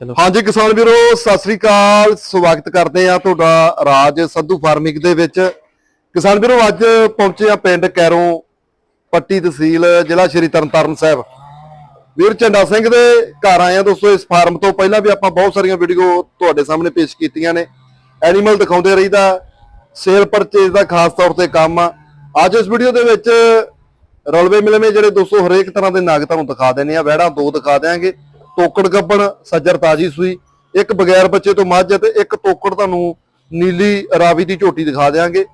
ਹਾਂਜੀ ਕਿਸਾਨ ਵੀਰੋ, ਸਤਿ ਸ੍ਰੀ ਅਕਾਲ। ਸਵਾਗਤ ਕਰਦੇ ਆ ਤੁਹਾਡਾ ਰਾਜ ਸੰਧੂ ਫਾਰਮਿੰਗ ਦੇ ਵਿੱਚ। ਕਿਸਾਨ ਵੀਰੋ, ਅੱਜ ਪਹੁੰਚੇ ਆ ਪਿੰਡ ਕੈਰੋਂ ਪੱਟੀ ਤਹਿਸੀਲ, ਜ਼ਿਲ੍ਹਾ ਸ਼੍ਰੀ ਤਰਨਤਾਰਨ ਸਾਹਿਬ। ਵੀਰ ਝੰਡਾ ਸਿੰਘ ਦੇ ਘਰ ਆਏ ਆ ਦੋਸਤੋ, ਇਸ ਫਾਰਮ ਤੋਂ ਪਹਿਲਾਂ ਵੀ ਆਪਾਂ ਬਹੁਤ ਸਾਰੀਆਂ ਵੀਡੀਓ ਤੁਹਾਡੇ ਸਾਹਮਣੇ ਪੇਸ਼ ਕੀਤੀਆਂ ਨੇ। ਐਨੀਮਲ ਦਿਖਾਉਂਦੇ ਰਹੀਦਾ, ਸੇਲ ਪਰਚੇਜ਼ ਦਾ ਖਾਸ ਤੌਰ ਤੇ ਕੰਮ ਆ। ਅੱਜ ਇਸ ਵੀਡੀਓ ਦੇ ਵਿੱਚ ਰਲਵੇ ਮਿਲਵੇਂ ਜਿਹੜੇ ਦੋਸਤੋ ਹਰੇਕ ਤਰ੍ਹਾਂ ਦੇ ਨਾਗ ਤੁਹਾਨੂੰ ਦਿਖਾ ਦੇਣੇ ਆ ਵਹਿੜਾ ਦੋ ਦਿਖਾ ਦੇਾਂਗੇ ਤੋਕੜ ਗੱਬਣ, ਸੱਜਰ ਤਾਜੀ ਸੂਈ। ਇੱਕ ਬਗੈਰ ਬੱਚੇ ਤੋਂ ਮੱਝ ਤੇ ਇੱਕ ਤੋਕੜ ਤੁਹਾਨੂੰ ਨੀਲੀ ਰਾਵੀ ਦੀ ਝੋਟੀ ਦਿਖਾ ਦੇਾਂਗੇ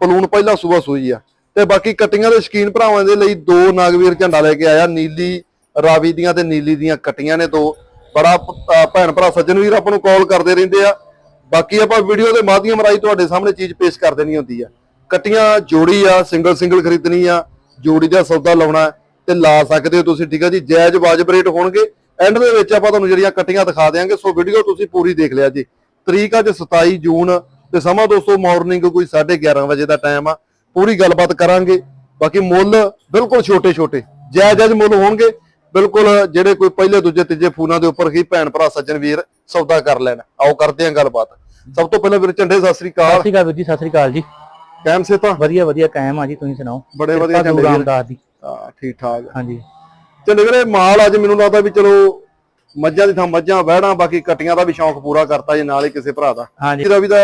ਪਲੂਣ ਪਹਿਲਾ ਸੂਬਾ ਸੂਈ ਆ। ਤੇ ਬਾਕੀ ਕਟੀਆਂ ਦੇ ਸ਼ਕੀਨ ਭਰਾਵਾਂ ਦੇ ਲਈ ਦੋ ਨਾਗਵੀਰ ਝੰਡਾ ਲੈ ਕੇ ਆਇਆ। ਨੀਲੀ ਰਾਵੀ ਦੀਆਂ ਤੇ ਨੀਲੀ ਦੀਆਂ ਕਟੀਆਂ ਨੇ ਦੋ। ਬੜਾ ਭੈਣ ਭਰਾ ਸੱਜਣ ਵੀਰ ਆਪਾਂ ਨੂੰ ਕਾਲ ਕਰਦੇ ਰਹਿੰਦੇ ਆ। ਬਾਕੀ ਆਪਾਂ ਵੀਡੀਓ ਦੇ ਮਾਧਿਅਮ ਰਾਹੀਂ ਤੁਹਾਡੇ ਸਾਹਮਣੇ ਚੀਜ਼ ਪੇਸ਼ ਕਰ ਦੇਣੀ ਹੁੰਦੀ ਆ। ਕਟੀਆਂ ਜੋੜੀ ਆ ਸਿੰਗਲ ਸਿੰਗਲ ਖਰੀਦਣੀ ਆ। ਜੋੜੀ ਦਾ ਸੌਦਾ ਲਾਉਣਾ। ਤੇ ਲਾ ਸਕਦੇ ਹੋ ਤੁਸੀਂ, ਠੀਕ ਆ ਜੀ? ਜਾਇਜ਼ ਵਾਜਬ ਰੇਟ ਹੋਣਗੇ। ਐਂਡ ਦੇ ਵਿੱਚ ਆਪਾਂ ਤੁਹਾਨੂੰ ਜਿਹੜੀਆਂ ਕਟੀਆਂ ਦਿਖਾ ਦੇਾਂਗੇ ਸੋ ਵੀਡੀਓ ਤੁਸੀਂ ਪੂਰੀ ਦੇਖ ਲਿਆ ਜੀ। ਤਰੀਕ ਅੱਜ 27 ਜੂਨ ਤੇ ਸਮਾਂ ਦੋਸਤੋ ਮਾਰਨਿੰਗ ਕੋਈ 11:30 ਵਜੇ ਦਾ ਟਾਈਮ ਆ। ਪੂਰੀ ਗੱਲਬਾਤ ਕਰਾਂਗੇ। ਬਾਕੀ ਮੁੱਲ ਬਿਲਕੁਲ ਛੋਟੇ ਛੋਟੇ ਜਾਇਜ਼ ਜਾਇਜ਼ ਮੁੱਲ ਹੋਣਗੇ। ਬਿਲਕੁਲ ਜਿਹੜੇ ਕੋਈ ਪਹਿਲੇ ਦੂਜੇ ਤੀਜੇ ਫੋਨਾਂ ਦੇ ਉੱਪਰ ਹੀ ਭੈਣ ਭਰਾ ਸੱਜਣ ਵੀਰ ਸੌਦਾ ਕਰ ਲੈਣ। ਆਓ ਕਰਦੇ ਆਂ ਗੱਲਬਾਤ। ਸਭ ਤੋਂ ਪਹਿਲਾਂ ਵੀਰ ਝੰਡੇ ਸਤਿ ਸ੍ਰੀ ਸਤਿ ਅਕਾਲ ਸ਼੍ਰੀ ਅਕਾਲ ਵੀਰ ਜੀ ਸਤਿ ਸ਼੍ਰੀ ਅਕਾਲ ਜੀ। ਕੈਮ ਸੇ ਤਾਂ? ਵਧੀਆ ਵਧੀਆ ਕਾਇਮ ਆ ਜੀ ਤੁਸੀਂ ਸੁਣਾਓ? ਬੜੇ ਵਧੀਆ ਝੰਡੇ ਵੀਰ। ਦੀ ਹਾਂ ਠੀਕ ਠਾਕ ਹਾਂਜੀ। ਝੰਡੇ ਵੀਰੇ ਮਾਲ ਅੱਜ ਮੈਨੂੰ ਲੱਗਦਾ ਵੀ ਚਲੋ ਮੱਝਾਂ ਦੀ ਥਾਂ ਮੱਝਾਂ ਵਹਿੜਾਂ ਬਾਕੀ ਕਟੀਆਂ ਦਾ ਵੀ ਸ਼ੌਂਕ ਪੂਰਾ ਕਰਤਾ ਜੀ ਨਾਲ ਹੀ ਕਿਸੇ ਭਰਾ ਦਾ। ਹਾਂਜੀ। ਇਹਦਾ ਵੀ ਦਾ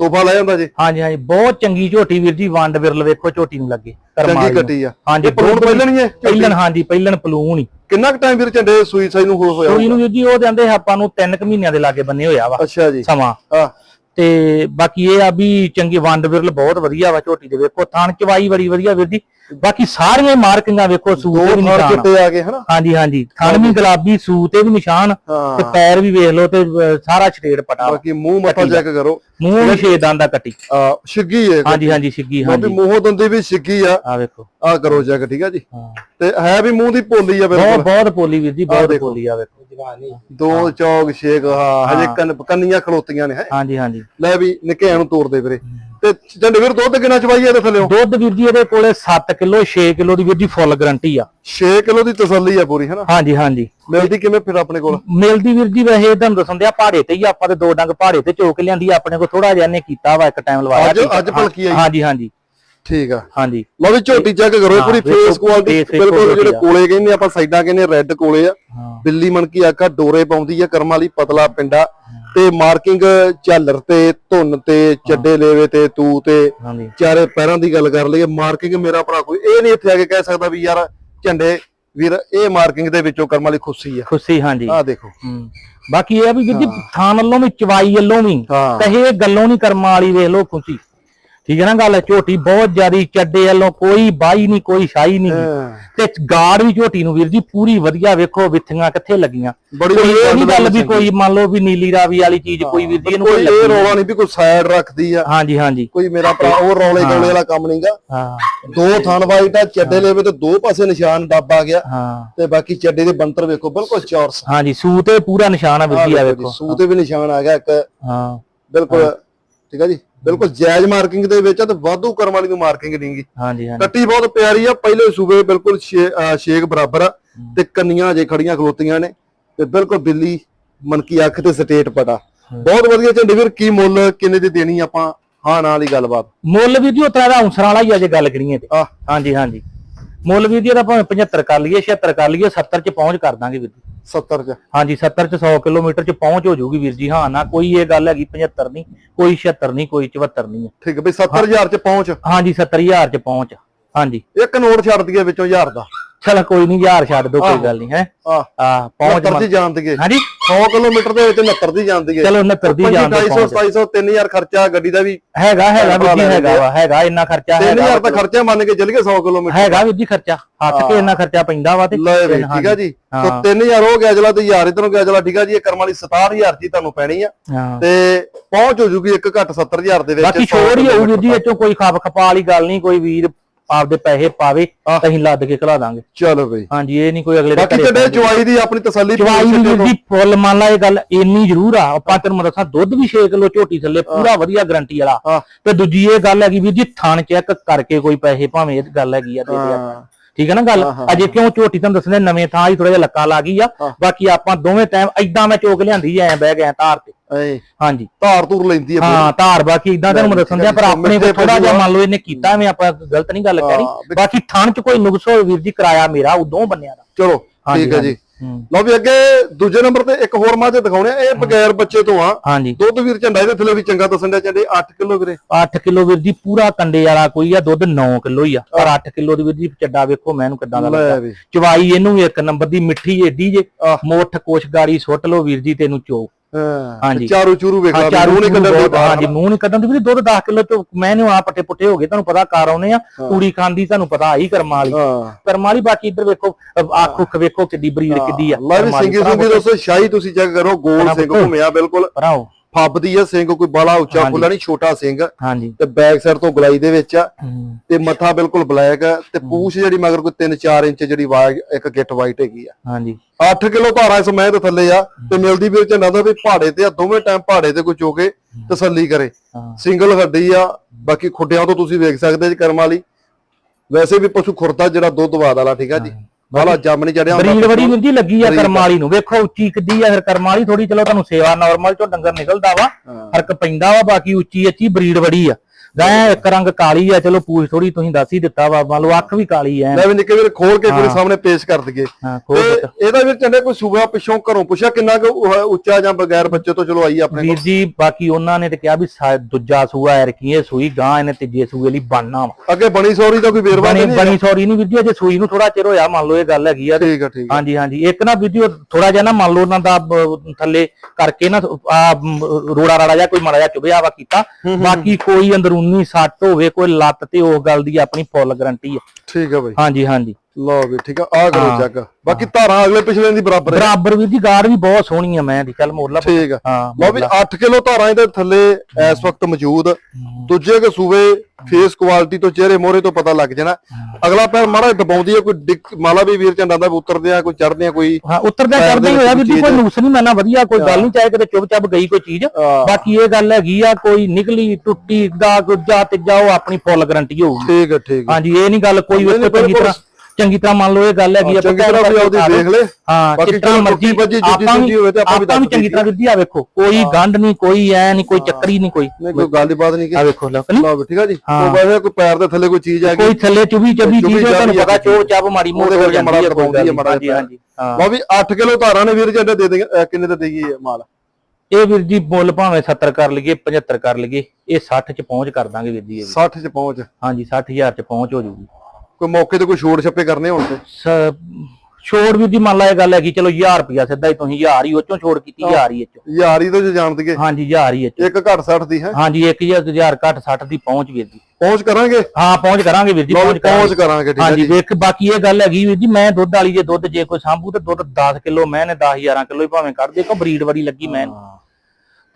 ਤੋਹਫਾ ਲੈ ਜਾਂਦਾ ਜੀ। ਹਾਂਜੀ ਹਾਂਜੀ ਬਹੁਤ ਚੰਗੀ ਝੋਟੀ ਵੀਰ ਜੀ ਵੰਡ ਵਿਰਲ ਵੇਖੋ ਝੋਟੀ ਨੂੰ ਲੱਗੇ ਚੰਗੀ। ਕੱਟੀ ਆ। ਹਾਂਜੀ ਇਹ ਪਲੂਣ ਪਹਿਲਣ ਹੀ ਹੈ ਪਹਿਲਣ ਹਾਂਜੀ ਪਹਿਲਣ ਪਲੂਣ ਹੀ। ਕਿੰਨਾ ਕੁ ਟਾਈਮ ਵੀਰ ਝੰਡੇ ਸੂਈ ਸਾਈ ਨੂੰ ਹੋ ਹੋਇਆ ਸੋਈ ਨੂੰ ਵੀਰ ਜੀ ਉਹ ਜਾਂਦੇ ਆਪਾਂ ਨੂੰ 3 ਕੁ ਮਹੀਨਿਆਂ ਦੇ ਲਾਗੇ ਬੰਨੇ ਹੋਇਆ ਵਾ ਅੱਛਾ ਜੀ। ਸਮਾਂ। ਤੇ ਬਾਕੀ ਇਹ ਆ ਵੀ ਚੰਗੀ ਵੰਡ ਵਿਰਲ ਬਹੁਤ ਵਧੀਆ ਵਾ ਝੋਟੀ ਦੇ ਵੇਖੋ ਥਣ ਚਵਾਈ ਬੜੀ ਵਧੀਆ ਵੀਰ ਜੀ। ਬਾਕੀ ਸਾਰੀਆਂ ਮਾਰਕਿੰਗਾਂ ਵੇਖੋ ਸੂਤ ਦੋ ਵੀ ਨਿਸ਼ਾਨ। ਚਿੱਟੇ ਆ ਗਏ ਹਨਾ? ਹਾਂਜੀ ਹਾਂਜੀ। ਥਣ ਵੀ ਗੁਲਾਬੀ ਸੂਤ ਤੇ ਵੀ ਨਿਸ਼ਾਨ ਤੇ ਪੈਰ ਵੀ ਵੇਖ ਲਓ ਤੇ ਸਾਰਾ ਛਟੇੜ ਪਟਾ। ਬਾਕੀ ਮੂੰਹ ਮੱਥਾ ਚੈੱਕ ਕਰੋ। ਮੂੰਹ ਵੀ ਛੇ ਦੰਦ ਦਾ ਕੱਟੀ ਆ ਛਿੱਗੀ ਹੈ ਹਾਂਜੀ ਹਾਂਜੀ ਛਿੱਗੀ ਹਾਂਜੀ। ਮੂੰਹੋਂ ਦੰਦੀ ਵੀ ਛਿੱਗੀ ਆ। ਆ ਵੇਖੋ। ਆ ਕਰੋ ਚੈੱਕ ਠੀਕ ਆ ਜੀ? ਤੇ ਹੈ ਵੀ ਮੂੰਹ ਦੀ ਭੋਲੀ ਆ ਬਿਲਕੁਲ। ਬਹੁਤ ਪੋਲੀ ਵੀਰ ਜੀ ਬਹੁਤ। ਪੋਲੀ ਆ ਵੇਖੋ। ਜਵਾਨੀ ਦੋ ਚੌਕ ਛੇਕ ਹਾਂ ਹਜੇ ਕੰਨੀਆਂ ਖਲੋਤੀਆਂ ਨੇ ਹੈ? ਹਾਂਜੀ ਹਾਂਜੀ। ਲੈ ਵੀ ਨਿੱਕੇ ਨੂੰ ਤੋੜਦੇ ਵੀਰੇ। ਤੇ ਝੰਡੇ ਵੀਰ ਦੁੱਧ ਕਿੰਨਾ ਚਵਾਈ ਇਹਦੇ ਥੱਲੇ? ਦੁੱਧ ਵੀਰ ਜੀ ਇਹਦੇ ਕੋਲੇ 7 ਕਿਲੋ 6 ਕਿਲੋ ਦੀ ਵੀਰ ਜੀ ਫੁੱਲ ਗਰੰਟੀ ਆ। 6 ਕਿਲੋ ਦੀ ਤਸੱਲੀ ਆ ਪੂਰੀ ਹਨਾ? ਹਾਂਜੀ ਹਾਂਜੀ। ਮਿਲਦੀ ਕਿਵੇਂ ਫਿਰ ਆਪਣੇ ਕੋਲ? ਮਿਲਦੀ ਵੀਰ ਜੀ ਵੈਸੇ ਤੁਹਾਨੂੰ ਦੱਸਣ ਦਿਆ ਪਹਾੜੇ ਤੇ ਹੀ ਆਪਾਂ ਤੇ ਦੋ ਡੰਗ ਪਹਾੜੇ ਤੇ ਚੋਕ ਲਿਆਂਦੀ ਆਪਣੇ ਕੋਲ ਥੋੜਾ ਜਿਹਾ ਨੇ ਕੀਤਾ ਵਾ ਇੱਕ ਟਾਈਮ ਲਵਾਇਆ ਅੱਜ-। ਅੱਜ ਭਲਕੀ ਆਈ। ਹਾਂਜੀ ਹਾਂਜੀ। ਠੀਕ ਆ। ਹਾਂਜੀ। ਲਓ ਵੀ ਝੋਟੀ ਚੈੱਕ ਕਰੋ ਪੂਰੀ ਫੇਸ ਕੁਆਲਿਟੀ ਬਿਲਕੁਲ ਜਿਹੜੇ। ਕੋਲੇ ਕਹਿੰਦੇ ਆਪਾਂ ਸਾਈਡਾਂ ਕਹਿੰਦੇ ਰੈੱਡ ਕੋਲੇ ਆ। ਬਿੱਲੀ ਮਣਕੀ ਆਕਾ ਡੋਰੇ ਪਾਉਂਦੀ ਆ ਕਰਮਾਂ ਲਈ ਪਤਲਾ ਪਿੰਡਾ। ਤੇ ਮਾਰਕਿੰਗ ਝਾਲਰ ਤੇ ਧੁੰਨ ਤੇ ਚੱਡੇ ਲੇਵੇ ਤੇ ਤੂ ਤੇ ਹਾਂਜੀ। ਚਾਰੇ ਪੈਰਾਂ ਦੀ ਗੱਲ ਕਰ ਲਈਏ ਮਾਰਕਿੰਗ ਮੇਰਾ ਭਰਾ ਕੋਈ ਇਹ ਨਹੀਂ ਇੱਥੇ ਆ ਕੇ ਕਹਿ ਸਕਦਾ ਵੀ ਯਾਰ ਝੰਡੇ ਵੀਰ ਇਹ ਮਾਰਕਿੰਗ ਦੇ ਵਿੱਚੋਂ ਕਰਮਾਂ ਲਈ ਖੁਸ਼ੀ ਆ। ਖੁਸ਼ੀ ਹਾਂਜੀ। ਆਹ ਦੇਖੋ। ਹੂੰ। ਬਾਕੀ ਇਹ ਆ ਵੀ ਵੀਰ ਜੀ ਥਾਂ ਵੱਲੋਂ ਵੀ ਚਵਾਈ ਵੱਲੋਂ ਵੀ ਹਾਂ। ਕਹੇ ਗੱਲੋਂ ਨਹੀਂ ਕਰਮਾਂ ਵਾਲੀ ਵੇਖ ਲਓ ਖੁਸ਼ੀ। ਠੀਕ ਹੈ ਨਾ ਗੱਲ? ਝੋਟੀ ਬਹੁਤ ਜ਼ਿਆਦੀ ਚੱਡੇ ਵੱਲੋਂ ਕੋਈ ਬਾਈ ਨਹੀਂ ਕੋਈ ਸ਼ਾਈ ਨਹੀਂ। ਤੇ ਗਾੜ ਵੀ ਝੋਟੀ ਨੂੰ ਵੀਰ ਜੀ ਪੂਰੀ ਵਧੀਆ ਵੇਖੋ ਵਿੱਥੀਆਂ ਕਿੱਥੇ ਲੱਗੀਆਂ। ਬੜੀ ਇਹ ਨਹੀਂ ਗੱਲ ਵੀ। ਕੋਈ ਮੰਨ ਲਓ ਵੀ ਨੀਲੀ ਰਾਵੀ ਵਾਲੀ ਚੀਜ਼ ਕੋਈ ਵੀਰ ਜੀ ਇਹਨੂੰ ਕੋਈ ਇਹ ਰੌਲਾ ਨਹੀਂ। ਵੀ ਕੋਈ ਸਾਈਡ ਰੱਖਦੀ ਆ। ਹਾਂਜੀ ਹਾਂਜੀ। ਕੋਈ ਮੇਰਾ ਭਰਾ ਉਹ ਰੌਲੇ ਗੌਲੇ ਵਾਲਾ ਕੰਮ ਨਹੀਂਗਾ। ਹਾਂ। ਦੋ ਥਣ ਵਾਈਟ ਆ ਚੱਡੇ ਲੇਵੇ ਤੇ ਦੋ ਪਾਸੇ ਨਿਸ਼ਾਨ ਦੱਬ ਆ ਗਿਆ। ਹਾਂ। ਤੇ ਬਾਕੀ ਚੱਡੇ ਦੇ ਬੰਤਰ ਵੇਖੋ ਬਿਲਕੁਲ ਚੌਰਸ। ਹਾਂਜੀ ਸੂ ਤੇ ਪੂਰਾ ਨਿਸ਼ਾਨ ਆ ਵੀਰ ਜੀ ਆ ਵੇਖੋ। ਸੂ ਤੇ ਵੀ ਨਿਸ਼ਾਨ ਆ ਗਿਆ ਇੱਕ। ਹਾਂ। ਬਿਲਕੁਲ। ਠੀਕ ਆ ਜੀ? ਬਿਲਕੁਲ ਜਾਇਜ਼ ਮਾਰਕਿੰਗ ਦੇ ਵਿੱਚ ਆ ਤੇ ਵਾਧੂ ਕਰਮ ਵਾਲੀ ਨੂੰ ਮਾਰਕਿੰਗ ਨਹੀਂਗੀ ਹਾਂਜੀ ਹਾਂਜੀ। ਕੱਟੀ ਬਹੁਤ ਪਿਆਰੀ ਆ ਪਹਿਲੇ ਸੂਬੇ ਬਿਲਕੁਲ ਛੇਕ ਬਰਾਬਰ ਆ ਤੇ ਕੰਨੀਆਂ ਜੇ ਖੜੀਆਂ ਖਲੋਤੀਆਂ ਨੇ ਤੇ ਬਿਲਕੁਲ ਬਿੱਲੀ ਮਨਕੀ ਅੱਖ ਤੇ ਸਟੇਟ ਪਟਾ। ਬਹੁਤ ਵਧੀਆ ਝੰਡੇ ਵੀਰ ਕੀ ਮੁੱਲ ਕਿੰਨੇ ਦੀ ਦੇਣੀ ਆਪਾਂ ਹਾਂ ਨਾਲ ਹੀ ਗੱਲਬਾਤ? ਮੁੱਲ ਵੀਰ ਜੀ ਉਤਰਾ ਦਾ ਹੌਂਸਲਾ ਵਾਲਾ ਹੀ ਆ ਜੇ ਗੱਲ ਕਰੀਏ ਤੇ। ਹਾਂਜੀ ਹਾਂਜੀ। ਮੁੱਲ ਵੀਰ ਜੀ ਇਹਦਾ ਭਾਵੇਂ 75 ਕਰ ਲਈਏ 76 ਕਰ ਲਈਏ 70 ਚ ਪਹੁੰਚ ਕਰ ਦਾਂਗੇ ਵੀਰ ਜੀ। 70 ਚ। ਹਾਂਜੀ 70 ਚ 100 ਕਿਲੋਮੀਟਰ ਚ ਪਹੁੰਚ ਹੋ ਜਾਊਗੀ ਵੀਰ ਜੀ। ਹਾਂ ਨਾ ਕੋਈ ਇਹ ਗੱਲ ਹੈਗੀ 75 ਨਹੀਂ ਕੋਈ 76 ਨਹੀਂ ਕੋਈ 74 ਨਹੀਂ। ਠੀਕ ਹੈ ਬਈ 70000 ਚ ਪਹੁੰਚ। ਹਾਂਜੀ 70000 ਚ ਪਹੁੰਚ। ਹਾਂਜੀ। ਇੱਕ ਨੋਟ ਛੱਡ ਦਈਏ ਵਿੱਚੋਂ 1000 ਦਾ। ਚਲ ਕੋਈ ਨਹੀਂ ਯਾਰ ਛੱਡ ਦੋ ਕੋਈ ਗੱਲ ਨਹੀਂ ਹੈ। ਆ ਆ ਪਹੁੰਚ 70 ਦੀ ਜਾਣ ਹਾਂਜੀ? 100 ਕਿਲੋਮੀਟਰ ਦੇ ਵਿੱਚ 69 ਦੀ ਜਾਣ ਚਲੋ 69 ਦੀ ਜਾਣ ਦੋ 250 2700 3000 ਖਰਚਾ ਗੱਡੀ ਦਾ ਵੀ। ਹੈਗਾ ਹੈਗਾ ਜੀ ਲੈ ਹੈਗਾ ਵਾ ਹੈਗਾ ਇੰਨਾ ਖਰਚਾ ਹੈਗਾ 3000 ਦਾ ਖਰਚਾ ਮੰਨ ਕੇ ਚੱਲ ਗਏ 100 ਕਿਲੋਮੀਟਰ ਹੈਗਾ ਵੀਰ ਜੀ ਖਰਚਾ ਹੱਥ ਕੇ ਇੰਨਾ ਖਰਚਾ ਪੈਂਦਾ ਵਾ ਤੇ ਲੈ ਵੀ ਠੀਕ ਆ ਜੀ। ਤਾਂ 3000 ਹੋ ਗਿਆ ਜਲਾ ਤੇ 1000 ਇਧਰੋਂ ਗਿਆ ਜਲਾ ਠੀਕ ਆ ਜੀ ਇਹ ਕਰਮ ਵਾਲੀ 67000 ਦੀ ਤੁਹਾਨੂੰ ਪੈਣੀ ਆ। ਤੇ ਪਹੁੰਚ ਹੋ ਜੂਗੀ ਇੱਕ ਘੱਟ 70000 ਦੇ ਵਿੱਚ ਬਾਕੀ 100 ਛੋੜ ਹੀ ਹੋਊ ਵੀਰ ਜੀ ਇਹ ਚੋਂ ਕੋਈ ਖਾਪ ਖਪਾ ਵਾਲੀ ਗੱਲ ਨਹੀਂ ਕੋਈ ਵੀਰ ਆਪਦੇ ਪੈਸੇ ਪਾਵੇ। ਅਸੀਂ ਲੱਦ ਕੇ ਖਲਾ ਦਾਂਗੇ ਚਲੋ ਬਈ ਹਾਂਜੀ ਇਹ ਨਹੀਂ ਕੋਈ ਅਗਲੇ ਦੇ ਬਾਕੀ ਘਰੇ ਚਵਾਈ ਦੀ ਆਪਣੀ ਤਸੱਲੀ ਚਵਾਈ ਦੀ ਵੀਰ ਜੀ ਫੁੱਲ ਮੰਨ ਲਾ ਇਹ ਗੱਲ ਇੰਨੀ ਜ਼ਰੂਰ ਆ ਆਪਾਂ ਤੈਨੂੰ ਮੈਂ ਦੱਸਾਂ ਦੁੱਧ ਵੀ 6 ਕਿਲੋ ਝੋਟੀ ਥੱਲੇ ਪੂਰਾ ਵਧੀਆ ਗਰੰਟੀ ਵਾਲਾ ਹਾਂ। ਤੇ ਦੂਜੀ ਇਹ ਗੱਲ ਹੈਗੀ ਵੀਰ ਜੀ ਥਣ ਚੈੱਕ ਕਰਕੇ ਕੋਈ ਪੈਸੇ ਭਾਵੇਂ ਇਹ ਗੱਲ ਹੈਗੀ ਆ ਦੇ ਦੇ ਆਪਾਂ ਹਾਂ। ਠੀਕ ਹੈ ਨਾ ਗੱਲ? ਅਜੇ ਕਿਉਂ ਝੋਟੀ ਤੁਹਾਨੂੰ ਦੱਸਣੇ ਨਵੇਂ ਥਾਂ ਹੀ ਥੋੜਾ ਜਿਹਾ ਲੱਕਾ ਲਾ ਗਈ ਆ। ਬਾਕੀ ਆਪਾਂ ਦੋਵੇਂ ਟਾਈਮ ਐਦਾਂ ਮੈਂ ਚੋਕ ਲਿਆਂਦੀ ਐ ਬਹਿ ਗਿਆ ਧਾਰ ਤੇ। ਹਾਂਜੀ। ਧਾਰ ਧੂਰ ਲੈਂਦੀ ਆ ਹਾਂ ਧਾਰ ਬਾਕੀ ਇਦਾਂ ਤੁਹਾਨੂੰ ਮੈਂ ਦੱਸਣ ਦਿਆ ਪਰ ਆਪਣੇ ਕੋਲ ਥੋੜਾ ਜਿਹਾ। ਮੰਨ ਲਓ ਇਹਨੇ ਕੀਤਾ ਐਵੇਂ ਆਪਾਂ ਗਲਤ ਨਹੀਂ ਗੱਲ ਹਾਂ, ਕਹਿਣੀ ਵੀ- ਬਾਕੀ ਥਣ ਚ ਕੋਈ ਨੁਕਸ ਹੋਵੇ ਵੀਰ ਜੀ ਕਿਰਾਇਆ ਮੇਰਾ ਉਦੋਂ ਬੰਨਿਆ ਦਾ। ਚਲੋ ਠੀਕ ਹੈ ਜੀ। ਲਓ ਵੀ ਅੱਗੇ ਦੂਜੇ ਨੰਬਰ ਤੇ ਇੱਕ ਹੋਰ ਮੱਝ ਦਿਖਾਉਣੇ ਆ ਇਹ ਬਗੈਰ ਬੱਚੇ ਤੋਂ ਆ। ਹਾਂਜੀ। ਦੁੱਧ ਵੀਰ ਝੰਡਾ ਇਹਦੇ ਥੱਲੇ ਵੀ ਚੰਗਾ ਦੱਸਣ ਦਾ ਚੰਡੇ 8 ਕਿਲੋ ਵੀਰੇ। 8 ਕਿਲੋ ਵੀਰ ਜੀ ਪੂਰਾ ਕੰਡੇ ਵਾਲਾ ਕੋਈ ਆ ਦੁੱਧ 9 ਕਿਲੋ ਹੀ ਆ। ਪਰ 8 ਕਿਲੋ ਦੀ ਵੀਰ ਜੀ ਚੱਡਾ ਵੇਖੋ ਮੈਨੂੰ ਕਿੱਦਾਂ ਦਾ ਲੱਗਾ ਲੈ ਵੀ। ਚਵਾਈ ਇਹਨੂੰ ਇੱਕ ਨੰਬਰ ਦੀ ਮਿੱਠੀ ਏਡੀ ਜੇ। ਮੋਠ ਕੋਸ਼ ਗਾੜੀ ਸੁੱਟ ਲਓ ਵੀਰ ਜੀ ਤੈਨੂੰ ਚੋ। ਹਾਂਜੀ। ਚਾਰੂ ਚੂਰੂ ਵੇਖ ਲਾ ਚਾਰੂ ਮੂੰਹ ਨੀ ਕੱਢਣ ਦੇ ਹਾਂਜੀ ਮੂੰਹ ਨਹੀਂ ਕੱਢਣ ਦੀ ਦੁੱਧ 10 ਕਿਲੋ ਚ ਮੈਂ ਨੂੰ ਆ ਪੱਟੇ ਪੁੱਟੇ ਹੋ ਗਏ ਤੁਹਾਨੂੰ ਪਤਾ ਕਰ ਆਉਨੇ ਆ ਕੁੜੀ ਖਾਂਦੀ ਤੁਹਾਨੂੰ ਪਤਾ ਆਈ ਕਰਮਾਂ ਵਾਲੀ। ਕਰਮਾਂ ਵਾਲੀ ਬਾਕੀ ਇੱਧਰ ਵੇਖੋ ਅੱਖ ਉੱਖ ਵੇਖੋ ਕਿੱਡੀ ਬਰੀਡ ਕਿੱਡੀ ਆ ਲੈ ਵੀ। ਸਿੰਗੀ ਸੁੰਗੀ ਦੋਸਤੋ ਸ਼ਾਹੀ ਤੁਸੀਂ ਚੈੱਕ ਕਰੋ ਗੋਲ ਸਿੰਘ ਘੁੰਮਿਆ ਬਿਲਕੁਲ। ਭਰਾਓ ਫੱਬਦੀ ਆ ਸਿੰਘ ਕੋਈ ਬੜਾ ਉੱਚਾ ਫੁੱਲਾ ਨਹੀਂ ਛੋਟਾ ਸਿੰਘ। ਹਾਂਜੀ। ਤੇ ਬੈਕ ਸਾਈਡ ਤੋਂ ਗਲਾਈ ਦੇ ਵਿੱਚ ਆ। ਤੇ ਮੱਥਾ ਬਿਲਕੁਲ ਬਲੈਕ ਆ। ਤੇ ਪੂਛ ਜਿਹੜੀ ਮਗਰ ਕੋਈ 3-4 ਇੰਚ ਜਿਹੜੀ ਵਾਗ ਇੱਕ ਗਿੱਟ ਵਾਈਟ ਹੈਗੀ ਆ। ਹਾਂਜੀ। 8 ਕਿਲੋ ਧਾਰਾ ਇਸ ਮੈਂ ਦੇ ਥੱਲੇ ਆ। ਤੇ ਮਿਲਦੀ ਵੀ ਝੰਡਾ ਦਾ ਵੀ ਪਹਾੜੇ ਤੇ ਆ ਦੋਵੇਂ ਟਾਈਮ ਪਹਾੜੇ ਤੇ ਕੋਈ ਚੋਕੇ ਤਸੱਲੀ ਕਰੇ। ਸਿੰਗਲ ਹੱਡੀ ਆ। ਬਾਕੀ ਖੁੱਡਿਆਂ ਤੋਂ ਤੁਸੀਂ ਵੇਖ ਸਕਦੇ ਜੀ ਕਰਮ ਵਾਲੀ। ਵੈਸੇ ਵੀ ਪਸ਼ੂ ਖੁਰਦਾ ਜਿਹੜਾ ਦੁੱਧ ਵਾਦ ਵਾਲਾ ਠੀਕ ਆ ਜੀ? ਬਾਲਾ ਜੰਮ ਨਹੀਂ ਚੜਿਆ ਬਰੀਡ ਬੜੀ ਵੀਰ ਜੀ ਲੱਗੀ ਆ ਬਰੀਡ ਕਰਮਾਂ ਵਾਲੀ ਨੂੰ। ਵੇਖੋ ਉੱਚੀ ਕਿੱਡੀ ਆ ਫਿਰ ਕਰਮਾਂ ਵਾਲੀ ਥੋੜੀ ਚਲੋ ਤੁਹਾਨੂੰ ਸੇਵਾ ਨਾਰਮਲ ਚੋਂ ਡੰਗਰ ਨਿਕਲਦਾ ਵਾ। ਫ਼ਰਕ ਪੈਂਦਾ ਵਾ ਬਾਕੀ ਉੱਚੀ ਅੱਚੀ ਬਰੀਡ ਬੜੀ ਆ। ਗਾਂ ਇੱਕ ਰੰਗ ਕਾਲੀ ਆ ਚਲੋ ਪੂਛ ਥੋੜੀ ਤੁਸੀਂ ਦੱਸ ਹੀ ਦਿੱਤਾ ਵਾ ਮੰਨ ਲਓ ਅੱਖ ਵੀ ਕਾਲੀ ਐ। ਲੈ ਵੀ ਨਿੱਕੇ ਵੀਰ ਖੋਲ ਕੇ ਪੂਰੇ ਸਾਹਮਣੇ ਪੇਸ਼ ਕਰ ਦਈਏ। ਹਾਂ ਤੇ ਦਿੱਤਾ। ਇਹਦਾ ਵੀਰ ਚੰਡੇ ਕੋਈ ਸੂਬਾ ਪਿੱਛੋਂ ਘਰੋਂ ਪੁੱਛਿਆ ਕਿੰਨਾ ਕੁ ਉਹ ਉੱਚਾ ਜਾਂ ਬਗੈਰ ਬੱਚੇ ਤੋਂ ਚਲੋ ਆਈ ਆਪਣੇ ਵੀਰ ਜੀ ਬਾਕੀ ਉਹਨਾਂ ਨੇ ਤੇ ਕਿਹਾ ਵੀ ਸਾ- ਦੂਜਾ ਸੂਆ ਐਰ ਕੀ ਇਹ ਸੂਈ ਗਾਂ ਇਹਨੇ ਤੀਜੇ ਸੂਏ ਲਈ ਬਣਨਾ ਵਾ। ਕੋਲ ਅੱਗੇ ਬਣੀ ਸੌਰੀ ਦਾ ਕੋਈ ਵੇਰਵਾ ਬਣੀ ਨਹੀਂ ਬਣੀ ਸੌਰੀ ਨਹੀਂ ਵੀਰ ਜੀ ਅਜੇ ਸੂਈ ਨੂੰ ਥੋੜਾ ਚਿਰ ਹੋਇਆ ਮੰਨ ਲਓ ਇਹ ਗੱਲ ਹੈਗੀ ਆ ਤੇ ਠੀਕ ਆ ਠੀਕ ਆ। ਹਾਂਜੀ ਹਾਂਜੀ। ਇੱਕ ਨਾ ਵੀਰ ਜੀ ਥੋੜਾ ਜਿਹਾ ਨਾ ਮੰਨ ਲਓ ਉਹਨਾਂ ਦਾ ਬ- ਥੱਲੇ ਕਰਕੇ ਨਾ ਆ ਰੋੜਾ ਰਾੜਾ ਜਿਹਾ ਕੋਈ ਮਾੜਾ ਜਿਹਾ ਚੁਭਿਆ ਵਾ ਕੀਤਾ। ਬਾਕੀ ਕੋਈ ਅੰਦਰੂਨੀ ਸੱਟ ਹੋਵੇ ਕੋਈ ਲੱਤ ਤੇ ਉਹ ਗੱਲ ਦੀ ਆਪਣੀ ਫੁੱਲ ਗਾਰੰਟੀ ਆ। ਠੀਕ ਆ ਬਾਈ। ਹਾਂਜੀ ਹਾਂਜੀ। ਲਓ ਵੀ ਠੀਕ ਆ ਆ ਕਰੋ ਚੈੱਕ ਬਾਕੀ ਧਾਰਾਂ ਅਗਲੇ ਪਿਛਲੇ ਦੀ ਬਰਾਬਰ ਹੈ। ਬਰਾਬਰ ਵੀਰ ਜੀ ਗਾੜ ਵੀ ਬਹੁਤ ਸੋਹਣੀ ਆ ਮੈਂ ਦੀ ਚੱਲ ਮੋਰਲਾ ਠੀਕ ਆ। ਲਓ ਵੀ 8 ਕਿਲੋ ਧਾਰਾਂ ਇਹਦੇ ਥੱਲੇ ਇਸ ਵਕਤ ਮੌਜੂਦ। ਦੂਜੇ ਕੇ ਸੂਬੇ ਫੇਸ ਕੁਆਲਿਟੀ ਤੋਂ ਚਿਹਰੇ ਮੋਹਰੇ ਤੋਂ ਪਤਾ ਲੱਗ ਜਾਣਾ। ਅਗਲਾ ਪੈਰ ਮਾੜਾ ਦਬਾਉਂਦੀ ਹੈ ਕੋਈ ਮਾਲਾ ਵੀ ਵੀਰ ਚੰਡਾ ਦਾ ਉਤਰਦੇ ਆ ਕੋਈ ਚੜਦੇ ਆ ਕੋਈ ਹਾਂ ਉੱਤਰਦਾ ਪੈਰ ਕਰਦੇ ਦੇ ਹੋਇਆ ਜੀ ਕੋਈ ਨੁਕਸ ਨਹੀਂ ਮੈਨਾਂ ਵਧੀਆ ਕੋਈ ਗੱਲ ਨਹੀਂ ਚਾਹੇ ਕਿਤੇ ਚੁੱਪ ਗਈ ਕੋਈ ਚੀਜ਼। ਬਾਕੀ ਇਹ ਗੱਲ ਹੈਗੀ ਆ ਕੋਈ ਨਿਕਲੀ ਟੁੱਟੀ ਦਾ ਗੁੱਜਾ ਤੀਜਾ ਉਹ ਆਪਣੀ ਫੁੱਲ ਗਾਰੰਟੀ ਹੋਊਗੀ। ਠੀਕ ਹੈ ਠੀਕ ਹਾਂਜੀ ਇਹ ਨਹੀਂ ਗੱਲ ਕੋਈ ਵੇਖੋ ਚੰਗੀ। ਤਰ੍ਹਾਂ ਚੰਗੀ ਤਰ੍ਹਾਂ ਮੰਨ ਲਓ ਇਹ ਗੱਲ ਹੈਗੀ ਆ ਚੰਗੀ ਤਰ੍ਹਾਂ ਵੀ ਆਪਦੀ ਦੇਖ ਲੈ। ਹਾਂ ਚਲੋ ਮਰਜ਼ੀ ਭੱਜੀ, ਜੁੱਤੀ ਸੁੱਜੀ ਹੋਵੇ ਤੇ ਆਪਾਂ ਵੀ ਦੱਸ ਚੰਗੀ ਤਰ੍ਹਾਂ ਦਿੱਤੀ ਆ ਵੇਖੋ ਕੋਈ ਗੰਢ ਨਹੀਂ ਕੋਈ ਐ ਨਹੀਂ ਕੋਈ ਚੱਕਰੀ ਨਹੀਂ ਕੋਈ। ਨਹੀਂ ਕੋਈ ਗੱਲ ਦੀ ਬਾਤ ਨਹੀਂ ਆ ਕਿ ਵੇਖੋ ਲੋਕ ਨਹੀਂ ਲਓ ਠੀਕ ਆ ਜੀ। ਉਹ ਵੈਸੇ ਕੋਈ ਪੈਰ ਦੇ ਥੱਲੇ ਕੋਈ ਚੀਜ਼ ਆ ਗਈ। ਕੋਈ ਥੱਲੇ ਚੁਬੀ ਚਬੀ ਚੀਜ਼ ਤੁਹਾਨੂੰ ਪਤਾ ਆ ਚੋ ਚੱਬ ਮਾੜੀ ਮੋੜ ਹੋ ਜਾਂਦੀ ਹੈ ਕੋਈ ਦਬਾਉਂਦੀ ਹੈ, ਮਾੜਾ ਹਾਂਜੀ। ਹਾਂਜੀ ਹਾਂ। ਲਓ ਵੀ 8 ਕਿਲੋ ਧਾਰਾਂ ਨੇ ਵੀਰ ਜੱਡੇ ਦੇ ਦੇਗੇ ਕਿੰਨੇ ਤੇ ਦੇਗੀ ਇਹ ਮਾਲ? ਇਹ ਵੀਰ ਜੀ ਮੁੱਲ ਭਾਵੇਂ 70 ਕਰ ਲਈਏ 75 ਕਰ ਲਈਏ ਇਹ 60 ਚ ਪਹੁੰਚ ਕਰ ਦਾਂਗੇ ਵੀਰ ਜੀ ਇਹ ਵੀ। 60 ਚ ਪਹੁੰਚ। ਹਾਂਜੀ 60000 ਚ ਪਹੁੰਚ ਹੋ ਜੂਗੀ। ਕੋਈ ਮੌਕੇ ਤੇ ਕੋਈ ਛੋੜ ਛੱਪੇ ਕਰਨੇ ਹੋਣ ਤੇ? ਸ- ਛੋੜ ਵੀਰ ਜੀ ਮੰਨ ਲਾ ਇਹ ਗੱਲ ਹੈਗੀ ਚਲੋ 1000 ਰੁਪਿਆ ਸਿੱਧਾ ਹੀ ਤੁਸੀਂ 1000 ਹੀ ਉਹ ਚੋਂ ਛੋੜ ਕੀਤੀ 1000 ਹੀ ਇਹ ਚੋਂ ਯਾਰ ਹੀ ਤੋਂ ਜੇ ਜਾਣ ਦਈਏ। ਹਾਂਜੀ 1000 ਹੀ ਇਹ ਚੋਂ ਇੱਕ ਘੱਟ 60 ਦੀ ਹੈ? ਹਾਂਜੀ 1000 ਘੱਟ 60 ਦੀ ਪਹੁੰਚ ਵੀਰ ਜੀ। ਪਹੁੰਚ ਕਰਾਂਗੇ? ਹਾਂ ਪਹੁੰਚ ਕਰਾਂਗੇ ਵੀਰ ਜੀ ਲਓ ਪਹੁੰਚ ਵੀ ਪਹੁੰਚ ਕਰਾਂਗੇ ਠੀਕ ਹੈ ਹਾਂਜੀ ਜੀ। ਵੇਖ ਬਾਕੀ ਇਹ ਗੱਲ ਹੈਗੀ ਵੀਰ ਜੀ ਮੈਂ ਦੁੱਧ ਵਾਲੀ ਜੇ ਦੁੱਧ ਜੇ ਕੋਈ ਸਾਂਭੂ ਤੇ ਦੁੱਧ 10 ਕਿਲੋ ਮੈਂ ਨੇ 10 11 ਕਿਲੋ ਹੀ ਭਾਵੇਂ ਕੱਢ ਦੇ ਕੋ ਬਰੀਡ ਬੜੀ ਲੱਗੀ ਮੈਂ।